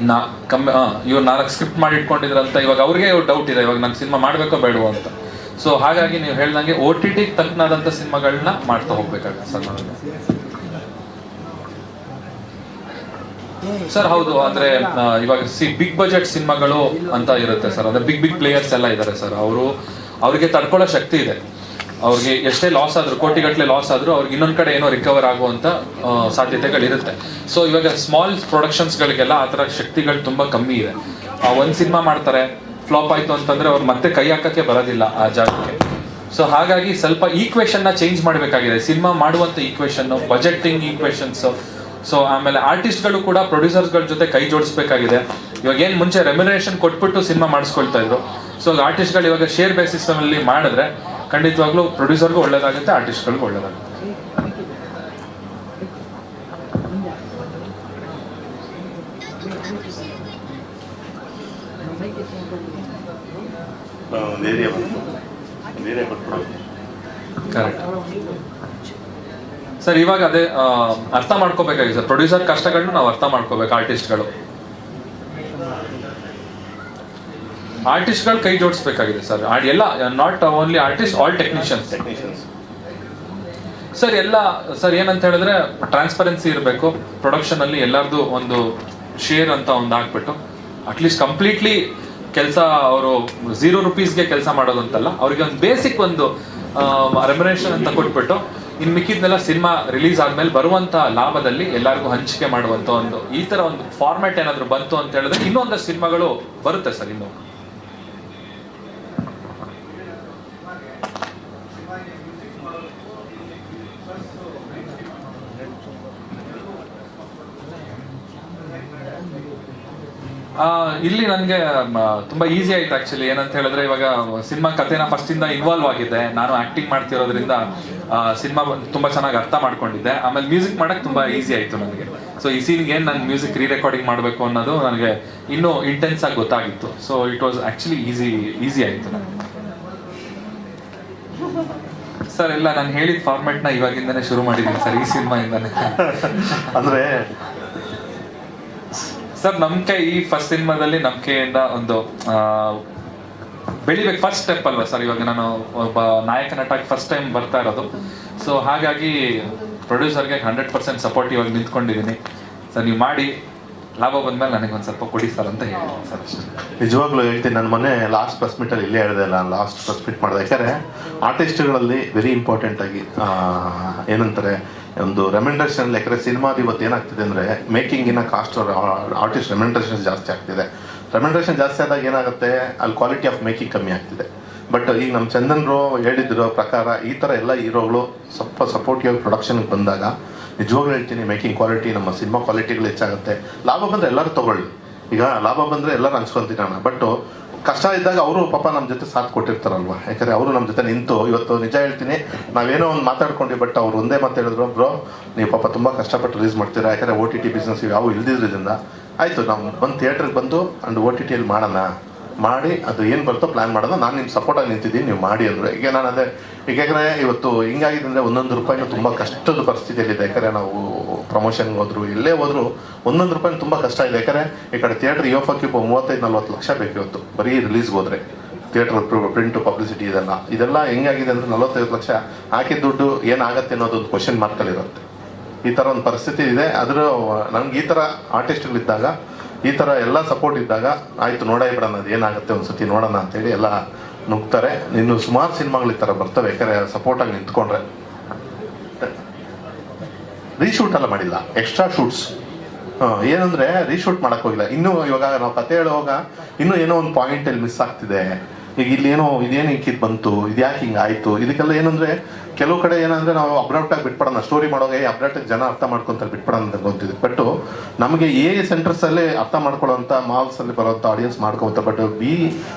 ನಾ, ಕಮ್ಮಿ ಇವ್ರು ನಾಲ್ಕು ಸ್ಕ್ರಿಪ್ಟ್ ಮಾಡಿ ಇಟ್ಕೊಂಡಿದ್ರಂತ ಇವಾಗ ಅವ್ರಿಗೆ ಡೌಟ್ ಇದೆ. ಇವಾಗ ನಾನು ಸಿನಿಮಾ ಮಾಡಬೇಕೋ ಬೇಡವೋ ಅಂತ. ಸೊ ಹಾಗಾಗಿ ನೀವು ಹೇಳ್ದಂಗೆ ಓ ಟಿ ಟಿ ತಕ್ಕನಾದಂಥ ಸಿನಿಮಾಗಳನ್ನ ಮಾಡ್ತಾ ಹೋಗ್ಬೇಕಾಗುತ್ತೆ ಸರ್ ಸರ್ ಹೌದು ಅಂದ್ರೆ ಆ, ಇವಾಗ ಸಿ ಬಿಗ್ ಬಜೆಟ್ ಸಿನಿಮಾಗಳು ಅಂತ ಇರುತ್ತೆ ಸರ್. ಅಂದ್ರೆ ಬಿಗ್ ಬಿಗ್ ಪ್ಲೇಯರ್ಸ್ ಎಲ್ಲ ಇದ್ದಾರೆ ಸರ್. ಅವರು ಅವ್ರಿಗೆ ತಡ್ಕೊಳ್ಳೋ ಶಕ್ತಿ ಇದೆ. ಅವ್ರಿಗೆ ಎಷ್ಟೇ ಲಾಸ್ ಆದ್ರೂ ಕೋಟಿಗಟ್ಟಲೆ ಲಾಸ್ ಆದ್ರೂ ಅವ್ರಿಗೆ ಇನ್ನೊಂದ್ ಕಡೆ ಏನೋ ರಿಕವರ್ ಆಗುವಂತ ಆ, ಸಾಧ್ಯತೆಗಳಿರುತ್ತೆ. ಸೊ ಇವಾಗ ಸ್ಮಾಲ್ ಪ್ರೊಡಕ್ಷನ್ಸ್ಗಳಿಗೆಲ್ಲ ಆ ಥರ ಶಕ್ತಿಗಳು ತುಂಬಾ ಕಮ್ಮಿ ಇದೆ. ಒಂದ್ ಸಿನಿಮಾ ಮಾಡ್ತಾರೆ ಫ್ಲಾಪ್ ಆಯ್ತು ಅಂತಂದ್ರೆ ಅವ್ರು ಮತ್ತೆ ಕೈ ಹಾಕಕ್ಕೆ ಬರೋದಿಲ್ಲ ಆ ಜಾಗಕ್ಕೆ. ಸೊ ಹಾಗಾಗಿ ಸ್ವಲ್ಪ ಈಕ್ವೇಶನ್ನ ಚೇಂಜ್ ಮಾಡಬೇಕಾಗಿದೆ. ಸಿನಿಮಾ ಮಾಡುವಂತ ಈಕ್ವೇಶನ್ ಬಜೆಟಿಂಗ್ ಈಕ್ವೇಶನ್ಸ್ ಸೊ ಆಮೇಲೆ ಆರ್ಟಿಸ್ಟ್ಗಳು ಕೂಡ ಪ್ರೊಡ್ಯೂಸರ್ಸ್ಗಳ ಜೊತೆ ಕೈ ಜೋಡಿಸ್ಬೇಕಾಗಿದೆ. ಇವಾಗ ಏನು ಮುಂಚೆ ರೆಮ್ಯುನರೇಷನ್ ಕೊಟ್ಬಿಟ್ಟು ಸಿನಿಮಾ ಮಾಡಿಸ್ಕೊಳ್ತಾ ಇದ್ರು. ಸೊ ಆರ್ಟಿಸ್ಟ್ಗಳು ಇವಾಗ ಶೇರ್ ಬೇಸಿಸ್ ಅಲ್ಲಿ ಮಾಡಿದ್ರೆ ಖಂಡಿತವಾಗ್ಲೂ ಪ್ರೊಡ್ಯೂಸರ್ಗೂ ಒಳ್ಳೇದಾಗುತ್ತೆ ಆರ್ಟಿಸ್ಟ್ಗಳಿಗೂ ಒಳ್ಳೇದಾಗುತ್ತೆ ಒಂದು ಏರಿಯಾ ಬಂತು ಒಂದು ಏರಿಯಾ ಕೊಟ್ಬಿಡೋದು ಕರೆಕ್ಟ್ ಸರ್, ಇವಾಗ ಅದೇ ಅರ್ಥ ಮಾಡ್ಕೋಬೇಕಾಗಿದೆ ಸರ್. ಪ್ರೊಡ್ಯೂಸರ್ ಕಷ್ಟಗಳನ್ನ ನಾವು ಅರ್ಥ ಮಾಡ್ಕೋಬೇಕು ಆರ್ಟಿಸ್ಟ್ಗಳು ಆರ್ಟಿಸ್ಟ್ಗಳು ಕೈ ಜೋಡಿಸ್ಬೇಕಾಗಿದೆ ಸರ್. ಎಲ್ಲ not only artist all technicians sir, ಎಲ್ಲ, ಸರ್, ಏನಂತ ಹೇಳಿದ್ರೆ ಟ್ರಾನ್ಸ್ಪರೆನ್ಸಿ ಇರಬೇಕು. ಪ್ರೊಡಕ್ಷನ್ ಅಲ್ಲಿ ಎಲ್ಲರದು ಒಂದು ಶೇರ್ ಅಂತ ಒಂದು ಹಾಕ್ಬಿಟ್ಟು ಅಟ್ಲೀಸ್ಟ್ ಕಂಪ್ಲೀಟ್ಲಿ ಕೆಲಸ ಅವರು ಝೀರೋ ರುಪೀಸ್ಗೆ ಕೆಲಸ ಮಾಡೋದಂತಲ್ಲ, ಅವ್ರಿಗೆ ಒಂದು ಬೇಸಿಕ್ ಒಂದು ರೆಮರೇಷನ್ ಅಂತ ಕೊಟ್ಬಿಟ್ಟು ಇನ್ ಮಿಕ್ಕಿದ್ನೆಲ್ಲ ಸಿನಿಮಾ ರಿಲೀಸ್ ಆದ್ಮೇಲೆ ಬರುವಂತ ಲಾಭದಲ್ಲಿ ಎಲ್ಲರಿಗೂ ಹಂಚಿಕೆ ಮಾಡುವಂತ ಒಂದು ಈ ತರ ಒಂದು ಫಾರ್ಮ್ಯಾಟ್ ಏನಾದರೂ ಬಂತು ಅಂತ ಹೇಳಿದ್ರೆ ಇನ್ನೊಂದು ಸಿನಿಮಾಗಳು ಬರುತ್ತೆ ಸರ್ ಇನ್ನು. ಇಲ್ಲಿ ನನಗೆ ತುಂಬಾ ಈಸಿ ಆಯ್ತು ಆಕ್ಚುಲಿ ಏನಂತ ಹೇಳಿದ್ರೆ ಇವಾಗ ಸಿನಿಮಾ ಕಥೆನ ಫಸ್ಟ್ ಇಂದ ಇನ್ವಾಲ್ವ್ ಆಗಿದೆ. ನಾನು ಆಕ್ಟಿಂಗ್ ಮಾಡ್ತಿರೋದ್ರಿಂದ ಸಿನಿಮಾ ತುಂಬಾ ಚೆನ್ನಾಗಿ ಅರ್ಥ ಮಾಡ್ಕೊಂಡಿದ್ದೆ. ಆಮೇಲೆ ಮ್ಯೂಸಿಕ್ ಮಾಡಕ್ ತುಂಬಾ ಈಸಿ ಆಯ್ತು ನನಗೆ ಸೊ ಈ ಸೀನ್ಗೆ ಏನ್ ನಾನು ಮ್ಯೂಸಿಕ್ ರೀ ರೆಕಾರ್ಡಿಂಗ್ ಮಾಡಬೇಕು ಅನ್ನೋದು ನನಗೆ ಇನ್ನೂ ಇಂಟೆನ್ಸ್ ಆಗಿ ಗೊತ್ತಾಗಿತ್ತು. So it was actually easy easy ಆಯ್ತು ನನಗೆ ಸರ್ ಎಲ್ಲ ನಾನು ಹೇಳಿದ ಫಾರ್ಮೆಟ್ನ ಇವಾಗಿಂದಾನೆ ಶುರು ಮಾಡಿದ್ದೀನಿ ಸರ್ ಈ ಸಿನಿಮಾಯಿಂದಾನೆ ಅಂದ್ರೆ ಸರ್ ನಂಬಿಕೆ ಈ ಫಸ್ಟ್ ಸಿನಿಮಾದಲ್ಲಿ ನಂಬಿಕೆಯಿಂದ ಒಂದು ಬೆಳಿಬೇಕು ಫಸ್ಟ್ ಸ್ಟೆಪ್ ಅಲ್ವಾ ಸರ್ ಇವಾಗ ನಾನು ಒಬ್ಬ ನಾಯಕ ನಟಾಗಿ ಫಸ್ಟ್ ಟೈಮ್ ಬರ್ತಾ ಇರೋದು. ಸೊ ಹಾಗಾಗಿ ಪ್ರೊಡ್ಯೂಸರ್ಗೆ ಹಂಡ್ರೆಡ್ ಪರ್ಸೆಂಟ್ ಸಪೋರ್ಟ್ ಇವಾಗ ನಿಂತ್ಕೊಂಡಿದ್ದೀನಿ. ಸರ್ ನೀವು ಮಾಡಿ, ಲಾಭ ಬಂದ್ಮೇಲೆ ನನಗೆ ಒಂದು ಸ್ವಲ್ಪ ಕೊಡಿ ಸರ್ ಅಂತ ಹೇಳಿ ಸರ್ ನಿಜವಾಗ್ಲೂ ಹೇಳ್ತೀನಿ ನನ್ನ ಮೊನ್ನೆ ಲಾಸ್ಟ್ ಪ್ರೆಸ್ ಅಲ್ಲಿ ಇಲ್ಲೇ ಹೇಳಿದೆ, ನಾನು ಲಾಸ್ಟ್ ಪ್ರೆಸ್ ಮೀಟ್ ಮಾಡಿದೆ. ಯಾಕಂದರೆ ಆರ್ಟಿಸ್ಟ್ಗಳಲ್ಲಿ ವೆರಿ ಇಂಪಾರ್ಟೆಂಟ್ ಆಗಿ ಏನಂತಾರೆ, ಒಂದು ರೆಮೆಂಡೇಷನ್ ಯಾಕಂದರೆ ಸಿನಿಮಾದ ಇವತ್ತು ಏನಾಗ್ತಿದೆ ಅಂದರೆ ಮೇಕಿಂಗಿನ ಕಾಸ್ಟ್ ಆರ್ಟಿಸ್ಟ್ ರೆಮೆಂಡೇಷನ್ ಜಾಸ್ತಿ ಆಗ್ತಿದೆ. ರೆಮೆಂಡೇಷನ್ ಜಾಸ್ತಿ ಆದಾಗ ಏನಾಗುತ್ತೆ? ಅಲ್ಲಿ ಕ್ವಾಲಿಟಿ ಆಫ್ ಮೇಕಿಂಗ್ ಕಮ್ಮಿ ಆಗ್ತಿದೆ. ಬಟ್ ಈಗ ನಮ್ಮ ಚಂದನ್ರು ಹೇಳಿದಿರೋ ಪ್ರಕಾರ, ಈ ಥರ ಎಲ್ಲ ಹೀರೋಗಳು ಸ್ವಲ್ಪ ಸಪೋರ್ಟಿವ್ ಪ್ರೊಡಕ್ಷನ್ಗೆ ಬಂದಾಗ ನಿಜವಾಗ್ಲೂ ಹೇಳ್ತೀನಿ ಮೇಕಿಂಗ್ ಕ್ವಾಲಿಟಿ ನಮ್ಮ ಸಿನಿಮಾ ಕ್ವಾಲಿಟಿಗಳು ಹೆಚ್ಚಾಗುತ್ತೆ. ಲಾಭ ಬಂದರೆ ಎಲ್ಲರೂ ತಗೊಳ್ಳಿ. ಈಗ ಲಾಭ ಬಂದರೆ ಎಲ್ಲರೂ ಹಂಚ್ಕೊಂತಿರೋಣ ಬಟ್ ಕಷ್ಟ ಇದ್ದಾಗ ಅವರು ಪಾಪ ನಮ್ಮ ಜೊತೆ ಸಾಥ್ ಕೊಟ್ಟಿರ್ತಾರಲ್ವಾ? ಯಾಕಂದರೆ ಅವರು ನಮ್ಮ ಜೊತೆ ನಿಂತು, ಇವತ್ತು ನಿಜ ಹೇಳ್ತೀನಿ, ನಾವೇನೋ ಒಂದು ಮಾತಾಡ್ಕೊಂಡ್ವಿ ಬಟ್ ಅವ್ರು ಒಂದೇ ಮಾತು ಹೇಳಿದ್ರು, ಬ್ರೋ, ನೀವು ಪಾಪ ತುಂಬ ಕಷ್ಟಪಟ್ಟು ರಿಲೀಸ್ ಮಾಡ್ತೀರಾ? ಯಾಕಂದರೆ ಓ ಟಿ ಟಿ ಬಿಸ್ನೆಸ್ ಯಾವ ಇಲ್ದಿದ್ರಿಂದ ಆಯಿತು ನಾವು ಬಂದು ಥಿಯೇಟ್ರಿಗೆ ಬಂದು ಅಂಡ್ ಓ ಟಿ ಟಿಯಲ್ಲಿ ಮಾಡೋಣ. ಮಾಡಿ, ಅದು ಏನು ಬರ್ತೋ ಪ್ಲ್ಯಾನ್ ಮಾಡೋದು, ನಾನು ನಿಮ್ಮ ಸಪೋರ್ಟಾಗಿ ನಿಂತಿದ್ದೀನಿ, ನೀವು ಮಾಡಿ ಅಂದರು. ಈಗ ನಾನು ಅದೇ, ಈಗ ಯಾಕಂದರೆ ಇವತ್ತು ಹಿಂಗಾಗಿದೆ ಅಂದರೆ ಒಂದೊಂದು ರೂಪಾಯಿನೂ ತುಂಬ ಕಷ್ಟದ ಪರಿಸ್ಥಿತಿಯಲ್ಲಿದೆ. ಯಾಕಂದರೆ ನಾವು ಪ್ರಮೋಷನ್ಗೆ ಹೋದ್ರು, ಎಲ್ಲೇ ಹೋದ್ರು ಒಂದೊಂದು ರೂಪಾಯಿ ತುಂಬ ಕಷ್ಟ ಇದೆ. ಯಾಕಂದರೆ ಈ ಕಡೆ ಥಿಯೇಟ್ರ್ ಯೋಫಕ್ಕಿಪ್ಪ ಮೂವತ್ತೈದು, ನಲ್ವತ್ತು ಲಕ್ಷ ಬೇಕು ಇವತ್ತು. ಬರೀ ರಿಲೀಸ್ಗೆ ಹೋದ್ರೆ. ಥಿಯೇಟ್ರ್ ಪ್ರಿಂಟು ಪಬ್ಲಿಸಿಟಿ ಇದೆಲ್ಲ. ಇದೆಲ್ಲ ಹೆಂಗಾಗಿದೆ ಅಂದರೆ ನಲವತ್ತೈದು ಲಕ್ಷ ಹಾಕಿದ ದುಡ್ಡು ಏನಾಗತ್ತೆ ಅನ್ನೋದೊಂದು ಕ್ವಶನ್ ಮಾರ್ಕಲ್ಲಿರುತ್ತೆ ಈ ಥರ ಒಂದು ಪರಿಸ್ಥಿತಿ ಇದೆ. ಅದರ ನಮ್ಗೆ ಈ ಥರ ಆರ್ಟಿಸ್ಟ್ಗಳಿದ್ದಾಗ ಈ ಥರ ಎಲ್ಲ ಸಪೋರ್ಟ್ ಇದ್ದಾಗ, ಆಯಿತು ನೋಡೇ ಬಿಡೋಣ, ಅದು ಏನಾಗುತ್ತೆ ಒಂದು ಸತಿ ನೋಡೋಣ ಅಂತೇಳಿ ಎಲ್ಲ ನುಗ್ತಾರೆ. ಇನ್ನು ಸುಮಾರು ಸಿನಿಮಾಗಳು ಈ ಥರ ಬರ್ತವೆ, ಯಾಕಂದರೆ ಸಪೋರ್ಟಾಗಿ ನಿಂತ್ಕೊಂಡ್ರೆ. ರೀಶೂಟ್ ಎಲ್ಲ ಮಾಡಿಲ್ಲ ಎಕ್ಸ್ಟ್ರಾ ಶೂಟ್ಸ್ ಏನಂದ್ರೆ ರೀಶೂಟ್ ಮಾಡಕ್ ಹೋಗಿಲ್ಲ. ಇನ್ನು ಇವಾಗ ನಾವು ಕತೆ ಹೇಳುವಾಗ, ಇನ್ನೂ ಏನೋ ಒಂದು ಪಾಯಿಂಟ್ ಅಲ್ಲಿ ಮಿಸ್ ಆಗ್ತಿದೆ. ಈಗ ಇಲ್ಲಿ ಏನೋ ಇದೇನು ಹಿಂಗಿದ್ ಬಂತು ಇದ್ಯಾಕೆ ಹಿಂಗೆ ಆಯ್ತು? ಇದಕ್ಕೆಲ್ಲ ಏನಂದ್ರೆ, ಕೆಲವು ಕಡೆ ಏನಂದ್ರೆ ನಾವು ಅಬ್ರಾಪ್ಟ್ ಆಗಿ ಬಿಟ್ಬಿಡೋಣ ಸ್ಟೋರಿ ಮಾಡೋವಾಗ ಅಬ್ರಾಪ್ಟ್ ಜನ ಅರ್ಥ ಮಾಡ್ಕೊಂತಾರೆ, ಬಿಟ್ಬಿಡೋಣ ಅಂತ ಗೊತ್ತಿದೆ ಬಟ್ ನಮಗೆ ಎ ಸೆಂಟರ್ಸ್ ಅಲ್ಲೇ ಅರ್ಥ ಮಾಡ್ಕೊಳ್ಳೋಂಥ ಮಾಲ್ಸ್ ಅಲ್ಲಿ ಬರೋಂಥ ಆಡಿಯನ್ಸ್ ಮಾಡ್ಕೊಂತ ಬಟ್ ಬಿ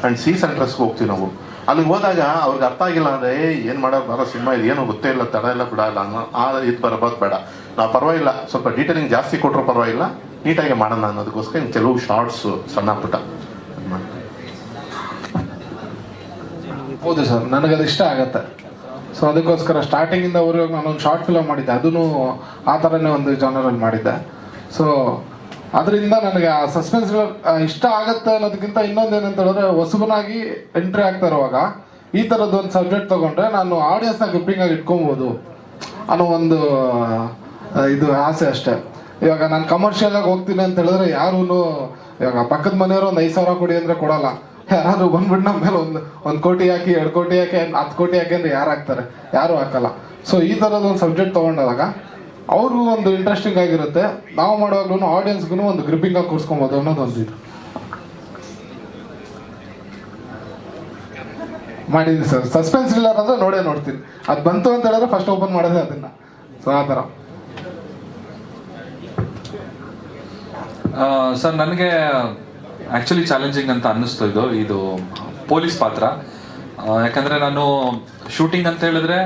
ಅಂಡ್ ಸಿ ಸೆಂಟರ್ಸ್ಗೆ ಹೋಗ್ತೀವಿ ನಾವು. ಅಲ್ಲಿಗೆ ಹೋದಾಗ ಅವ್ರಿಗೆ ಅರ್ಥ ಆಗಿಲ್ಲ ಅಂದ್ರೆ ಏನು ಮಾಡೋ ಬರೋ ಸಿನಿಮಾ, ಇದು ಏನು ಗೊತ್ತೇ ಇಲ್ಲ, ತಡ ಇಲ್ಲ ಬಿಡಲ್ಲ ಅನ್ನೋ, ಆ ಇದು ಬರಬೋದು, ಬೇಡ. ನಾವು ಪರವಾಗಿಲ್ಲ, ಸ್ವಲ್ಪ ಡೀಟೇಲಿಂಗ್ ಜಾಸ್ತಿ ಕೊಟ್ಟರು ಪರವಾಗಿಲ್ಲ ನೀಟಾಗಿ ಮಾಡೋಣ ಅನ್ನೋದಕ್ಕೋಸ್ಕರ ಕೆಲವು ಶಾರ್ಟ್ಸ್ ಸಣ್ಣ ಪುಟ್ಟ. ಹೌದು ಸರ್, ನನಗದು ಇಷ್ಟ ಆಗತ್ತೆ. ಸೊ ಅದಕ್ಕೋಸ್ಕರ ಸ್ಟಾರ್ಟಿಂಗಿಂದ ಅವ್ರಿಗೆ ನಾನೊಂದು ಶಾರ್ಟ್ ಫಿಲಮ್ ಮಾಡಿದ್ದೆ. ಅದನ್ನು ಆ ಥರನೇ ಒಂದು ಜಾನರಲ್ಲಿ ಮಾಡಿದ್ದೆ. ಸೊ ಅದರಿಂದ ನನಗೆ ಆ ಸಸ್ಪೆನ್ಸ್ ಇಷ್ಟ ಆಗತ್ತೆ ಅನ್ನೋದಕ್ಕಿಂತ ಇನ್ನೊಂದು ಏನಂತ ಹೇಳಿದ್ರೆ ಹೊಸಬನಾಗಿ ಎಂಟ್ರಿ ಆಗ್ತಾ ಇರುವಾಗ ಈ ಥರದ್ದು ಒಂದು ಸಬ್ಜೆಕ್ಟ್ ತಗೊಂಡ್ರೆ ನಾನು ಆಡಿಯನ್ಸ್ನ ಗ್ರಿಪ್ಪಿಂಗ್ ಆಗಿ ಇಟ್ಕೊಬೋದು ಅನ್ನೋ ಒಂದು ಇದು ಆಸೆ ಅಷ್ಟೇ. ಇವಾಗ ನಾನು ಕಮರ್ಷಿಯಲ್ ಆಗಿ ಹೋಗ್ತೀನಿ ಅಂತ ಹೇಳಿದ್ರೆ ಯಾರೂ ಇವಾಗ ಪಕ್ಕದ ಮನೆಯವರು ಒಂದು ಐದು ಸಾವಿರ ಕೊಡಿ ಅಂದರೆ ಕೊಡಲ್ಲ. ಯಾರಾದ್ರೂ ಬಂದ್ಬಿಟ್ಟು ನಮ್ಮ ಮೇಲೆ ಒಂದು ಒಂದು ಕೋಟಿ ಹಾಕಿ, ಎರಡು ಕೋಟಿ ಹಾಕಿ ಹತ್ತು ಕೋಟಿ ಹಾಕಿ ಅಂದ್ರೆ ಯಾರು ಹಾಕ್ತಾರೆ? ಯಾರು ಹಾಕಲ್ಲ. ಸೊ ಈ ಥರದ ಒಂದು ಸಬ್ಜೆಕ್ಟ್ ತೊಗೊಂಡಾಗ ಅವ್ರಿಗೂ ಒಂದು ಇಂಟ್ರೆಸ್ಟಿಂಗ್ ಆಗಿರುತ್ತೆ. ನಾವು ಮಾಡುವಾಗ್ಲೂ ಆಡಿಯನ್ಸ್ಗೂ ಒಂದು ಗ್ರಿಪ್ಪಿಂಗ್ ಆಗಿ ಕೂರಿಸ್ಕೊಬೋದು ಅನ್ನೋದು ಒಂದು ಇದು. ಮಾಡಿದ್ದೀನಿ ಸರ್. ಸಸ್ಪೆನ್ಸ್ ಇಲ್ಲ ಅಂದ್ರೆ ನೋಡೇ ನೋಡ್ತೀನಿ. ಅದು ಬಂತು ಅಂತ ಹೇಳಿದ್ರೆ ಫಸ್ಟ್ ಓಪನ್ ಮಾಡೋದೇ ಅದನ್ನ. ಸೊ ಆ ಥರ. ಸರ್, ನನಗೆ ಆ್ಯಕ್ಚುಲಿ ಚಾಲೆಂಜಿಂಗ್ ಅಂತ ಅನ್ನಿಸ್ತು ಇದು. ಇದು ಪೊಲೀಸ್ ಪಾತ್ರ. ಯಾಕಂದರೆ ನಾನು ಶೂಟಿಂಗ್ ಅಂತ ಹೇಳಿದ್ರೆ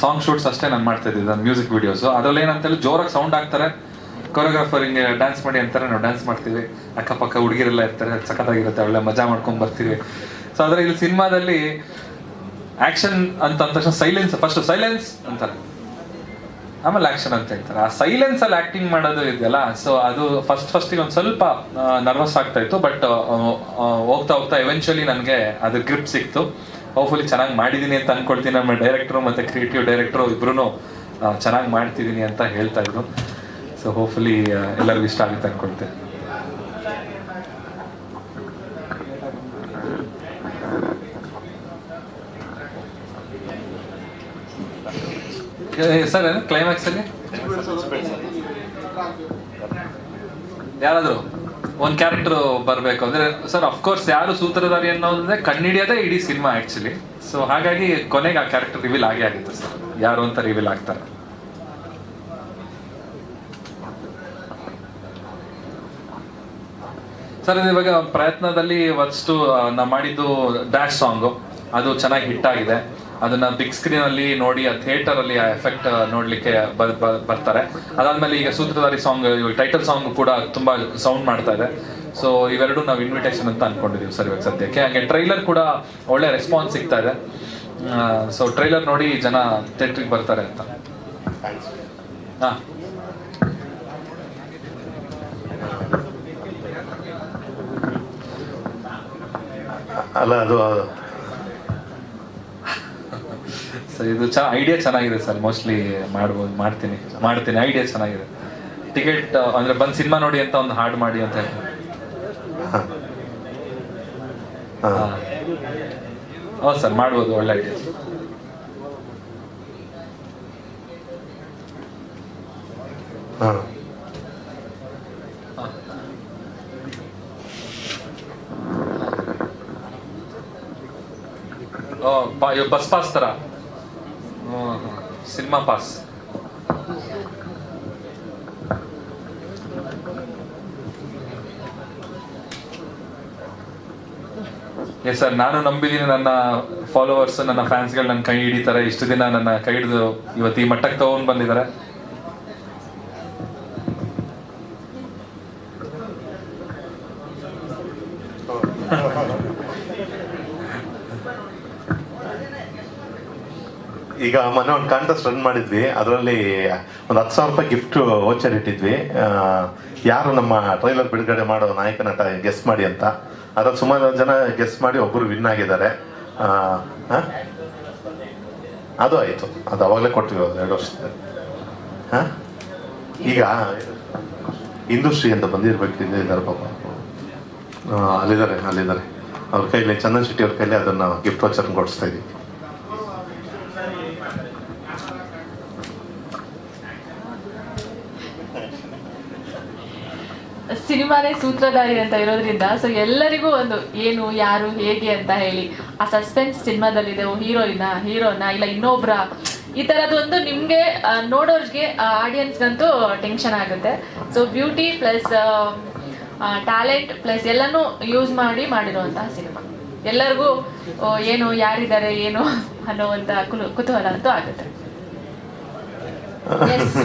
ಸಾಂಗ್ ಶೂಟ್ಸ್ ಅಷ್ಟೇ ನಾನು ಮಾಡ್ತಾ ಇದ್ದಿದ್ದು ನನ್ನ ಮ್ಯೂಸಿಕ್ ವೀಡಿಯೋಸು ಅದರಲ್ಲಿ ಏನಂತ ಹೇಳಿ ಜೋರಾಗಿ ಸೌಂಡ್ ಹಾಕ್ತಾರೆ ಕೊರಿಯೋಗ್ರಾಫರ್ ಹಿಂಗೆ ಡ್ಯಾನ್ಸ್ ಮಾಡಿ ಅಂತಾರೆ, ನಾವು ಡ್ಯಾನ್ಸ್ ಮಾಡ್ತೀವಿ. ಅಕ್ಕಪಕ್ಕ ಹುಡುಗಿರೆಲ್ಲ ಇರ್ತಾರೆ ಸಖತ್ತಾಗಿರುತ್ತೆ, ಒಳ್ಳೆ ಮಜಾ ಮಾಡ್ಕೊಂಡು ಬರ್ತೀವಿ. ಸೊ ಆದರೆ ಇಲ್ಲಿ ಸಿನಿಮಾದಲ್ಲಿ ಆ್ಯಕ್ಷನ್ ಅಂತ ತಕ್ಷಣ ಸೈಲೆನ್ಸ್ ಫಸ್ಟ್ ಸೈಲೆನ್ಸ್ ಅಂತಾರೆ. ಆಮೇಲೆ ಆಕ್ಷನ್ ಅಂತ ಹೇಳ್ತಾರೆ ಆ ಸೈಲೆನ್ಸ್ ಅಲ್ಲಿ ಆಕ್ಟಿಂಗ್ ಮಾಡೋದು ಇದೆಯಲ್ಲ ಸೊ ಅದು ಫಸ್ಟ್ ಫಸ್ಟಿಗೆ ಒಂದು ಸ್ವಲ್ಪ ನರ್ವಸ್ ಆಗ್ತಾ ಇತ್ತು ಬಟ್ ಹೋಗ್ತಾ ಹೋಗ್ತಾ ಎವೆನ್ಚುಲಿ ನನಗೆ ಅದು ಗ್ರಿಪ್ ಸಿಕ್ತು. ಹೋಪ್ಫುಲಿ ಚೆನ್ನಾಗಿ ಮಾಡಿದ್ದೀನಿ ಅಂತ ಅನ್ಕೊಳ್ತೀನಿ. ನಮ್ಮ ಡೈರೆಕ್ಟ್ರು ಮತ್ತೆ ಕ್ರಿಯೇಟಿವ್ ಡೈರೆಕ್ಟ್ರು ಇಬ್ರು ಚೆನ್ನಾಗಿ ಮಾಡ್ತಿದ್ದೀನಿ ಅಂತ ಹೇಳ್ತಾ ಇದ್ರು. ಸೊ ಹೋಪ್ಫುಲಿ ಎಲ್ಲರಿಗೂ ಇಷ್ಟ ಆಗುತ್ತೆ ಅನ್ಕೊಳ್ತೇನೆ ಸರ್ ಕ್ಲೈಮ್ಯಾಕ್ಸ್ ಅಲ್ಲಿ? ಯಾರಾದ್ರು ಒಂದ್ ಕ್ಯಾರೆಕ್ಟರ್ ಬರ್ಬೇಕು ಅಂದ್ರೆ ಸರ್ ಅಫ್ಕೋರ್ಸ್ ಯಾರು ಸೂತ್ರಧಾರಿ ಅನ್ನೋದ್ರೆ ಕಣ್ಣಿಡಿಯೋದೇ ಇಡೀ ಸಿನಿಮಾ ಆಕ್ಚುಲಿ ಸೊ ಹಾಗಾಗಿ ಕೊನೆಗೆ ಆ ಕ್ಯಾರೆಕ್ಟರ್ ರಿವೀಲ್ ಆಗೇ ಆಗುತ್ತೆ ಸರ್ ಯಾರು ಅಂತ ರಿವೀಲ್ ಆಗ್ತಾರೆ. ಸರ್ ಇವಾಗ ಪ್ರಯತ್ನದಲ್ಲಿ ಒಂದಷ್ಟು ನಾವು ಮಾಡಿದ್ದು ಡ್ಯಾಶ್ ಸಾಂಗು ಅದು ಚೆನ್ನಾಗಿ ಹಿಟ್ ಆಗಿದೆ. ಅದನ್ನ ಬಿಗ್ ಸ್ಕ್ರೀನ್ ಅಲ್ಲಿ ನೋಡಿ, ಆ ಥಿಯೇಟರ್ ಅಲ್ಲಿ ಆ ಎಫೆಕ್ಟ್ ನೋಡ್ಲಿಕ್ಕೆ ಬರ್ತಾರೆ. ಅದಾದ್ಮೇಲೆ ಈಗ ಸೂತ್ರಧಾರಿ ಸಾಂಗ್ ಟೈಟಲ್ ಸಾಂಗ್ ಕೂಡ ತುಂಬಾ ಸೌಂಡ್ ಮಾಡ್ತಾ ಇದೆ. ಸೊ ಇವೆರಡು ನಾವು ಇನ್ವಿಟೇಷನ್ ಅಂತ ಅನ್ಕೊಂಡಿದೀವಿ ಸರ್ ಇವಾಗ ಸದ್ಯಕ್ಕೆ. ಹಾಗೆ ಟ್ರೈಲರ್ ಕೂಡ ಒಳ್ಳೆ ರೆಸ್ಪಾನ್ಸ್ ಸಿಗ್ತಾ ಇದೆ. ಸೊ ಟ್ರೈಲರ್ ನೋಡಿ ಜನ ಥಿಯೇಟ್ರಿಗೆ ಬರ್ತಾರೆ ಅಂತ. ಹಾ. ಅಲ್ಲ, ಅದು ಸರ್ ಇದು ಚ ಐಡಿಯಾ ಚೆನ್ನಾಗಿದೆ ಸರ್. ಮೋಸ್ಟ್ಲಿ ಮಾಡ್ಬೋದು ಮಾಡ್ತೀನಿ. ಮಾಡ್ತೀನಿ. ಐಡಿಯಾ ಚೆನ್ನಾಗಿದೆ. ಟಿಕೆಟ್ ಅಂದ್ರೆ ಬಂದು ಸಿನಿಮಾ ನೋಡಿ ಅಂತ ಒಂದು ಹಾಡು ಮಾಡಿ ಅಂತ ಹೇಳ್ತಾರೆ ಹಾ. ಹೌದು ಸರ್ ಮಾಡ್ಬೋದು. ಒಳ್ಳೆ ಐಡಿಯಾ ಹಾ. ಬಸ್ ಪಾಸ್ ತರ. ಸಿನಿಮಾ ಪಾಸ್ ಎಸ್ ಸರ್ ನಾನು ನಂಬಿದ್ದೀನಿ ನನ್ನ ಫಾಲೋವರ್ಸ್ ನನ್ನ ಫ್ಯಾನ್ಸ್ಗಳು ನನ್ನ ಕೈ ಹಿಡಿತಾರೆ. ಇಷ್ಟು ದಿನ ನನ್ನ ಕೈ ಹಿಡಿದು ಇವತ್ತು ಈ ಮಟ್ಟಕ್ಕೆ ತಗೊಂಡ್ ಬಂದಿದ್ದಾರೆ. ಈಗ ಮೊನ್ನೆ ಒಂದು ಕಾಂಟೆಸ್ಟ್ ರನ್ ಮಾಡಿದ್ವಿ. ಅದರಲ್ಲಿ ಒಂದು ಹತ್ತು ಸಾವಿರ ರೂಪಾಯಿ ಗಿಫ್ಟ್ ವೋಚರ್ ಇಟ್ಟಿದ್ವಿ. ಯಾರು ನಮ್ಮ ಟ್ರೈಲರ್ ಬಿಡುಗಡೆ ಮಾಡೋ ನಾಯಕ ನಟ ಗೆಸ್ ಮಾಡಿ ಅಂತ. ಅದ್ರಲ್ಲಿ ಸುಮಾರು ಜನ ಗೆಸ್ ಮಾಡಿ ಒಬ್ಬರು ವಿನ್ ಆಗಿದ್ದಾರೆ? ಅದು ಆಯಿತು. ಅದು ಅವಾಗಲೇ ಕೊಟ್ಟಿವಿ ಅದು ಎರಡು ವರ್ಷದ ಹಾ ಈಗ ಇಂಡಸ್ಟ್ರಿ ಅಂತ ಬಂದಿರ್ಬೇಕು ಇದ್ದಾರೆ ಪಾಪ. ಅಲ್ಲಿದ್ದಾರೆ ಅಲ್ಲಿದ್ದಾರೆ. ಅವ್ರ ಕೈಲಿ ಚಂದನ್ ಶೆಟ್ಟಿ ಅವ್ರ ಕೈಲಿ ಅದನ್ನ ಗಿಫ್ಟ್ ವಾಚರ್ ಕೊಡಿಸ್ತಾ ಇದೀವಿ ಸಿನಿಮಾನೇ ಸೂತ್ರಧಾರಿ ಅಂತ ಇರೋದ್ರಿಂದ ಸೊ ಎಲ್ಲರಿಗೂ ಒಂದು ಏನು, ಯಾರು, ಹೇಗೆ ಅಂತ ಹೇಳಿ, ಆ ಸಸ್ಪೆನ್ಸ್ ಸಿನಿಮಾದಲ್ಲಿದೆ ಹೀರೋಯಿನ, ಹೀರೋನ, ಇಲ್ಲ ಇನ್ನೊಬ್ರ, ಈ ಥರದೊಂದು ನಿಮಗೆ ನೋಡೋರ್ಗೆ ಆಡಿಯನ್ಸ್ಗಂತೂ ಟೆನ್ಷನ್ ಆಗುತ್ತೆ. So beauty plus talent plus ಎಲ್ಲನೂ ಯೂಸ್ ಮಾಡಿ ಮಾಡಿರುವಂತಹ ಸಿನಿಮಾ. ಎಲ್ಲರಿಗೂ ಏನು, ಯಾರಿದ್ದಾರೆ, ಏನು ಅನ್ನೋವಂಥ ಕುಲು, ಕುತೂಹಲ ಅಂತೂ ಆಗುತ್ತೆ.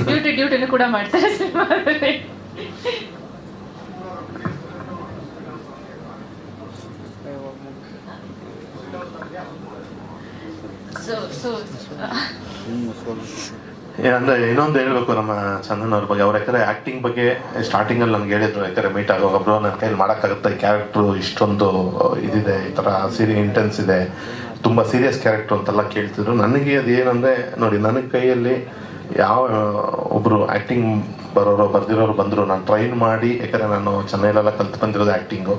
ಬ್ಯೂಟಿ ಡ್ಯೂಟಿನೂ ಕೂಡ ಮಾಡ್ತಾರೆ ಸಿನಿಮಾದಲ್ಲಿ. ಸೊ ಸೊ ಏನಂದ್ರೆ ಇನ್ನೊಂದು ಹೇಳ್ಬೇಕು ನಮ್ಮ ಚಂದನ್ ಅವ್ರ ಬಗ್ಗೆ. ಅವ್ರ ಯಾಕಂದ್ರೆ ಆಕ್ಟಿಂಗ್ ಬಗ್ಗೆ ಸ್ಟಾರ್ಟಿಂಗ್ ಅಲ್ಲಿ ನನ್ಗೆ ಹೇಳಿದ್ರು, ಯಾಕಂದ್ರೆ ಮೀಟ್ ಆಗುವಾಗ ಬ್ರೋ ನನ್ನ ಕೈಲಿ ಮಾಡೋಕ್ಕಾಗುತ್ತೆ ಕ್ಯಾರೆಕ್ಟ್ರು ಇಷ್ಟೊಂದು ಇದಿದೆ, ಈ ತರ ಸೀರಿ ಇಂಟೆನ್ಸ್ ಇದೆ, ತುಂಬಾ ಸೀರಿಯಸ್ ಕ್ಯಾರೆಕ್ಟರ್ ಅಂತೆಲ್ಲ ಕೇಳ್ತಿದ್ರು. ನನಗೆ ಅದು ಏನಂದ್ರೆ, ನೋಡಿ, ನನ್ನ ಕೈಯಲ್ಲಿ ಯಾವ, ಒಬ್ರು ಆಕ್ಟಿಂಗ್ ಬರೋರು, ಬರ್ದಿರೋರು ಬಂದ್ರು, ನಾನು ಟ್ರೈನ್ ಮಾಡಿ, ಯಾಕಂದ್ರೆ ನಾನು ಚೆನ್ನೈಲೆಲ್ಲ ಕಲ್ತು ಬಂದಿರೋದು ಆಕ್ಟಿಂಗು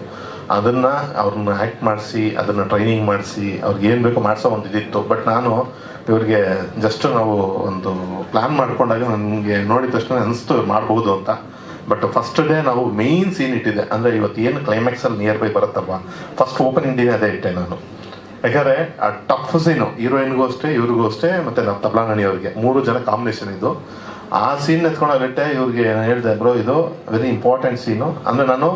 ಅದನ್ನ ಅವ್ರನ್ನ ಆ್ಯಕ್ಟ್ ಮಾಡಿಸಿ, ಅದನ್ನ ಟ್ರೈನಿಂಗ್ ಮಾಡಿಸಿ, ಅವ್ರಿಗೆ ಏನು ಬೇಕೋ ಮಾಡಿಸೋ ಒಂದು ಇದಿತ್ತು ಬಟ್ ನಾನು ಇವ್ರಿಗೆ ಜಸ್ಟ್ ನಾವು ಒಂದು ಪ್ಲಾನ್ ಮಾಡ್ಕೊಂಡಾಗ ನನಗೆ ನೋಡಿದ ತಕ್ಷಣ ಅನಿಸ್ತು ಮಾಡ್ಬೋದು ಅಂತ. ಬಟ್ ಫಸ್ಟ್ ಡೇ ನಾವು ಮೇನ್ ಸೀನ್ ಇಟ್ಟಿದೆ ಅಂದ್ರೆ ಇವತ್ತು ಏನು ಕ್ಲೈಮ್ಯಾಕ್ಸ್ ಅಲ್ಲಿ ನಿಯರ್ ಬೈ ಬರುತ್ತಪ್ಪ ಫಸ್ಟ್ ಓಪನಿಂಗ್ ಡೇ ಅದೇ ಇಟ್ಟೆ ನಾನು. ಯಾಕಂದರೆ ಆ ಟಫ್ ಸೀನು ಹೀರೋಯಿನ್ಗೂ ಅಷ್ಟೇ, ಇವ್ರಿಗೂ ಅಷ್ಟೇ, ಮತ್ತೆ ನಮ್ಮ ತಬ್ಲಾನಣಿ ಅವ್ರಿಗೆ. ಮೂರು ಜನ ಕಾಂಬಿನೇಷನ್ ಇದು ಆ ಸೀನ್ ಎತ್ಕೊಂಡಾಗಟ್ಟೆ ಇವ್ರಿಗೆ ಹೇಳಿದೆ, ಬ್ರೋ, ಇದು ವೆರಿ ಇಂಪಾರ್ಟೆಂಟ್ ಸೀನು ಅಂದ್ರೆ ನಾನು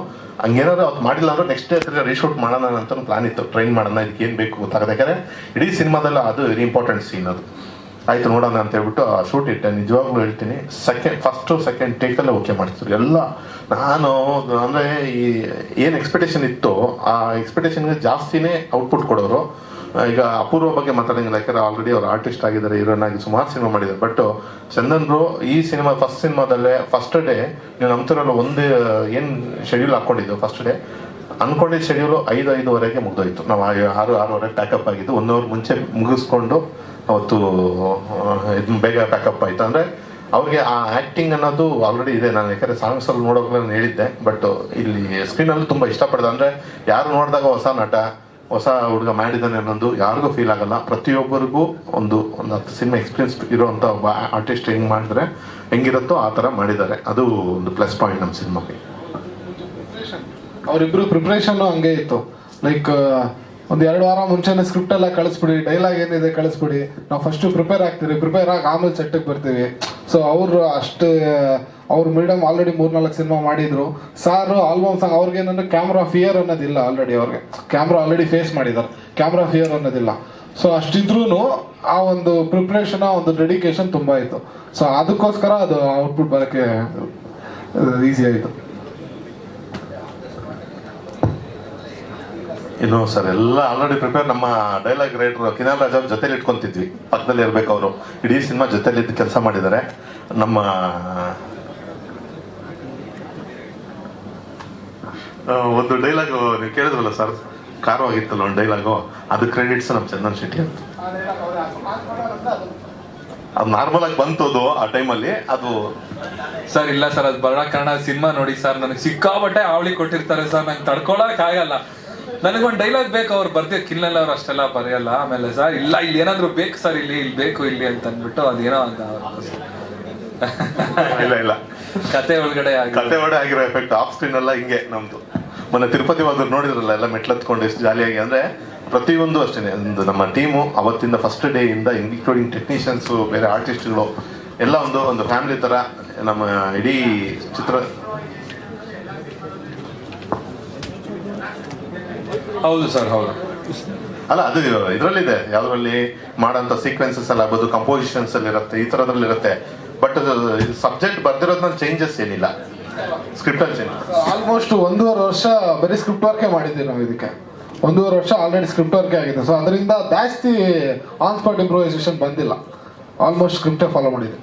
ಹಂಗೇನಾದ್ರು ಅವ್ರು ಮಾಡಿಲ್ಲ ಅಂದ್ರೆ ನೆಕ್ಸ್ಟ್ ಡೇ ರೀಶೂಟ್ ಮಾಡೋಣ ಅಂತ ಪ್ಲಾನ್ ಇತ್ತು. ಟ್ರೈನ್ ಮಾಡೋಣ, ಇದಕ್ಕೆ ಏನು ಬೇಕು ಯಾಕಂದ್ರೆ ಇಡೀ ಸಿನಿಮಾದಲ್ಲಿ ಅದು ವೆರಿ ಇಂಪಾರ್ಟೆಂಟ್ ಸೀನ್ ಅದು. ಆಯ್ತು, ನೋಡೋಣ ಅಂತ ಹೇಳ್ಬಿಟ್ಟು ಆ ಶೂಟ್ ಇಟ್ಟೆ. ನಿಜವಾಗ್ಲೂ ಹೇಳ್ತೀನಿ ಸೆಕೆಂಡ್ ಫಸ್ಟು ಸೆಕೆಂಡ್ ಟೇಕಲ್ಲೇ ಓಕೆ ಮಾಡ್ತಿದ್ರು ಎಲ್ಲ ನಾನು ಅಂದರೆ ಈ ಏನು ಎಕ್ಸ್ಪೆಕ್ಟೇಷನ್ ಇತ್ತು ಆ ಎಕ್ಸ್ಪೆಕ್ಟೇಷನ್ಗೆ ಜಾಸ್ತಿನೇ ಔಟ್ಪುಟ್ ಕೊಡೋರು. ಈಗ ಅಪೂರ್ವ ಬಗ್ಗೆ ಮಾತಾಡಂಗಿಲ್ಲ ಯಾಕಂದ್ರೆ ಆಲ್ರೆಡಿ ಅವ್ರು ಆರ್ಟಿಸ್ಟ್ ಆಗಿದ್ದಾರೆ ಹೀರೋನ್ ಆಗಿ ಸುಮಾರು ಸಿನಿಮಾ ಮಾಡಿದ್ದಾರೆ. ಬಟ್ ಚಂದನ್ ಬ್ರೋ ಈ ಸಿನಿಮಾ ಫಸ್ಟ್ ಸಿನಿಮಾದಲ್ಲೇ ಫಸ್ಟ್ ಡೇ ನೀವು ನಂಬ್ತಿರಲ್ಲ ಒಂದು, ಏನು ಶೆಡ್ಯೂಲ್ ಹಾಕೊಂಡಿದ್ದು ಫಸ್ಟ್ ಡೇ ಅನ್ಕೊಂಡಿದ್ದ ಶೆಡ್ಯೂಲು ಐದು, ಐದುವರೆಗೆ ಮುಗ್ದೋಯ್ತು. ನಾವು ಆರು ಆರೂವರೆಗೆ ಪ್ಯಾಕಪ್ ಆಗಿದ್ದು. ಒನ್ ಅವರ್ ಮುಂಚೆ ಮುಗಿಸ್ಕೊಂಡು ಅವತ್ತು ಇದು ಬೇಗ ಪ್ಯಾಕಪ್ ಆಯ್ತು. ಅಂದರೆ ಅವ್ರಿಗೆ ಆ ಆ್ಯಕ್ಟಿಂಗ್ ಅನ್ನೋದು ಆಲ್ರೆಡಿ ಇದೆ. ನಾನು ಯಾಕಂದರೆ ಸಾಂಗ್ಸಲ್ಲಿ ನೋಡೋಕೆ ನಾನು ಹೇಳಿದ್ದೆ. ಬಟ್ ಇಲ್ಲಿ ಸ್ಕ್ರೀನಲ್ಲಿ ತುಂಬ ಇಷ್ಟಪಡ್ದೆ. ಅಂದರೆ ಯಾರು ನೋಡಿದಾಗ ಹೊಸ ನಟ ಹೊಸ ಹುಡುಗ ಮಾಡಿದ್ದಾನೆ ಅನ್ನೋದು ಯಾರಿಗೂ ಫೀಲ್ ಆಗಲ್ಲ. ಪ್ರತಿಯೊಬ್ಬರಿಗೂ ಒಂದು ಒಂದು ಹತ್ತು ಸಿನಿಮಾ ಎಕ್ಸ್ಪೀರಿಯನ್ಸ್ ಇರುವಂಥ ಒಬ್ಬ ಆರ್ಟಿಸ್ಟ್ ಹೆಂಗೆ ಮಾಡಿದ್ರೆ, ಹೆಂಗಿರುತ್ತೋ ಆ ಥರ ಮಾಡಿದ್ದಾರೆ. ಅದು ಒಂದು ಪ್ಲಸ್ ಪಾಯಿಂಟ್ ನಮ್ಮ ಸಿನಿಮಾಗೆ ಅವರಿಬ್ಬರು ಪ್ರಿಪ್ರೇಷನ್ ಹಂಗೆ ಇತ್ತು. ಲೈಕ್ ಒಂದ್ ಎರಡು ವಾರ ಮುಂಚೆನೆ ಸ್ಕ್ರಿಪ್ಟ್ ಎಲ್ಲ ಕಳಿಸ್ಬಿಡಿ ಡೈಲಾಗ್ ಏನಿದೆ ಕಳಿಸ್ಬಿಡಿ. ನಾವು ಫಸ್ಟ್ ಪ್ರಿಪೇರ್ ಆಗ್ತೀವಿ ಪ್ರಿಪೇರ್ ಆಗಿ ಆಮೇಲೆ ಸೆಟ್ಟಿಗೆ ಬರ್ತೀವಿ. ಸೊ ಅವರು ಅಷ್ಟು, ಅವ್ರ ಮೀಡಿಯಮ್ ಆಲ್ರೆಡಿ ಮೂರ್ನಾಲ್ಕು ಸಿನಿಮಾ ಮಾಡಿದ್ರು. ಸಾರು ಆಲ್ಬಮ್ ಸಾಂಗ್ ಅವ್ರಿಗೆ ಏನಂದ್ರೆ ಕ್ಯಾಮ್ರಾ ಫಿಯರ್ ಅನ್ನೋದಿಲ್ಲ ಆಲ್ರೆಡಿ ಅವ್ರಿಗೆ. ಕ್ಯಾಮ್ರಾ ಆಲ್ರೆಡಿ ಫೇಸ್ ಮಾಡಿದ್ದಾರೆ ಕ್ಯಾಮ್ರಾ ಫಿಯರ್ ಅನ್ನೋದಿಲ್ಲ. ಸೊ ಅಷ್ಟಿದ್ರೂ ಆ ಒಂದು ಪ್ರಿಪ್ರೇಷನ್ ಒಂದು ಡೆಡಿಕೇಶನ್ ತುಂಬಾ ಇತ್ತು ಸೊ ಅದಕ್ಕೋಸ್ಕರ ಅದು ಔಟ್ಪುಟ್ ಬರೋಕ್ಕೆ ಈಸಿ ಆಯಿತು. ಇನ್ನು ಸರ್, ಎಲ್ಲ ಆಲ್ರೆಡಿ ಪ್ರಿಪೇರ್ ನಮ್ಮ ಡೈಲಾಗ್ ರೈಟರ್ ಕಿನಾಲ್ ರಾಜ್ ಜೊತೆಲಿ ಇಟ್ಕೊಂತಿದ್ವಿ. ಪಕ್ಕದಲ್ಲಿ ಇರ್ಬೇಕು ಅವರು. ಇಡೀ ಸಿನಿಮಾ ಜೊತೆಲಿ ಇದ್ದು ಕೆಲಸ ಮಾಡಿದ್ದಾರೆ. ನಮ್ಮ ಒಂದು ಡೈಲಾಗ್ ನೀವು ಕೇಳಿದ್ರಲ್ಲ ಸರ್? ಕಾರವಾಗಿತ್ತಲ್ಲ ಒಂದು ಡೈಲಾಗು ಅದು ಕ್ರೆಡಿಟ್ಸ್ ನಮ್ಮ ಚಂದನ್ ಶೆಟ್ಟಿ ಅಂತ ಅದು ನಾರ್ಮಲ್ ಆಗಿ ಬಂತು ಅದು ಆ ಟೈಮಲ್ಲಿ ಅದು ಸರ್, ಇಲ್ಲ ಸರ್, ಅದು ಬರೋಣ ಕಾರಣ ಸಿನಿಮಾ ನೋಡಿ ಸರ್, ನನಗೆ ಸಿಕ್ಕಾಬಟ್ಟೆ ಅವಳಿ ಕೊಟ್ಟಿರ್ತಾರೆ ಸರ್. ನಂಗೆ ತಡ್ಕೊಳಕ್ ಆಗಲ್ಲ. ನನಗೊಂದು ಡೈಲಾಗ್ ಬೇಕು ಅವ್ರು ಬರ್ದೇ ಕಿಲ್ನಲ್ಲಿ ಅವ್ರು ಅಷ್ಟೆಲ್ಲ ಬರೆಯಲ್ಲ. ಆಮೇಲೆ ಸರ್ ಇಲ್ಲ ಇಲ್ಲಿ ಏನಾದ್ರು ಬೇಕು ಸರ್ ಇಲ್ಲಿ ಇಲ್ಲಿ ಬೇಕು ಇಲ್ಲಿ ಅಂತ ಅಂದ್ಬಿಟ್ಟು ಅದೇನೋ ಅಂತ ಇಲ್ಲ ಇಲ್ಲ. ಕತೆ ಒಳಗಡೆ ಕತೆ ಒಳಗಡೆ ಆಗಿರೋ ಎಫೆಕ್ಟ್ ಆಫ್ ಸ್ಕ್ರೀನ್ ಎಲ್ಲ ಹಿಂಗೆ ನಮ್ದು. ಮೊನ್ನೆ ತಿರುಪತಿ ಹೋದ್ರು ನೋಡಿದ್ರಲ್ಲ ಎಲ್ಲ ಮೆಟ್ಲತ್ಕೊಂಡು ಎಷ್ಟು ಜಾಲಿಯಾಗಿ ಅಂದ್ರೆ ಪ್ರತಿಯೊಂದು ಅಷ್ಟೇ ಒಂದು ನಮ್ಮ ಟೀಮು ಅವತ್ತಿಂದ ಫಸ್ಟ್ ಡೇ ಇಂದ ಇನ್ಕ್ಲೂಡಿಂಗ್ ಟೆಕ್ನಿಷಿಯನ್ಸು ಬೇರೆ ಆರ್ಟಿಸ್ಟ್ಗಳು ಎಲ್ಲ ಒಂದು ಒಂದು ಫ್ಯಾಮಿಲಿ ತರ ನಮ್ಮ ಇಡೀ ಚಿತ್ರ ಹೌದು ಸರ್ ಹೌದು. ಅಲ್ಲ ಅದು ಇದರಲ್ಲಿದೆ. ಯಾವುದರಲ್ಲಿ ಮಾಡೋಂಥ ಸೀಕ್ವೆನ್ಸಸ್ ಎಲ್ಲ ಆಗ್ಬೋದು ಕಂಪೋಸಿಷನ್ಸ್ ಅಲ್ಲಿ ಇರುತ್ತೆ ಈ ಥರದ್ರಲ್ಲಿ ಇರುತ್ತೆ. ಬಟ್ ಸಬ್ಜೆಕ್ಟ್ ಬರ್ದಿರೋದ್ರಲ್ಲಿ ಚೇಂಜಸ್ ಏನಿಲ್ಲ. ಸ್ಕ್ರಿಪ್ಟ್ ಅಲ್ಲಿ ಚೇಂಜ್ ಆಲ್ಮೋಸ್ಟ್ ಒಂದೂವರೆ ವರ್ಷ ಬರೀ ಸ್ಕ್ರಿಪ್ಟ್ ವರ್ಕೇ ಮಾಡಿದ್ದೀವಿ ನಾವು ಇದಕ್ಕೆ. ಒಂದೂವರೆ ವರ್ಷ ಆಲ್ರೆಡಿ ಸ್ಕ್ರಿಪ್ಟ್ ವರ್ಕೇ ಆಗಿದೆ. ಸೊ ಅದರಿಂದ ಜಾಸ್ತಿ ಆನ್ ಸ್ಪಾಟ್ ಇಂಪ್ರೂವೈಸೇಷನ್ ಬಂದಿಲ್ಲ. ಆಲ್ಮೋಸ್ಟ್ ಸ್ಕ್ರಿಪ್ಟೇ ಫಾಲೋ ಮಾಡಿದ್ವಿ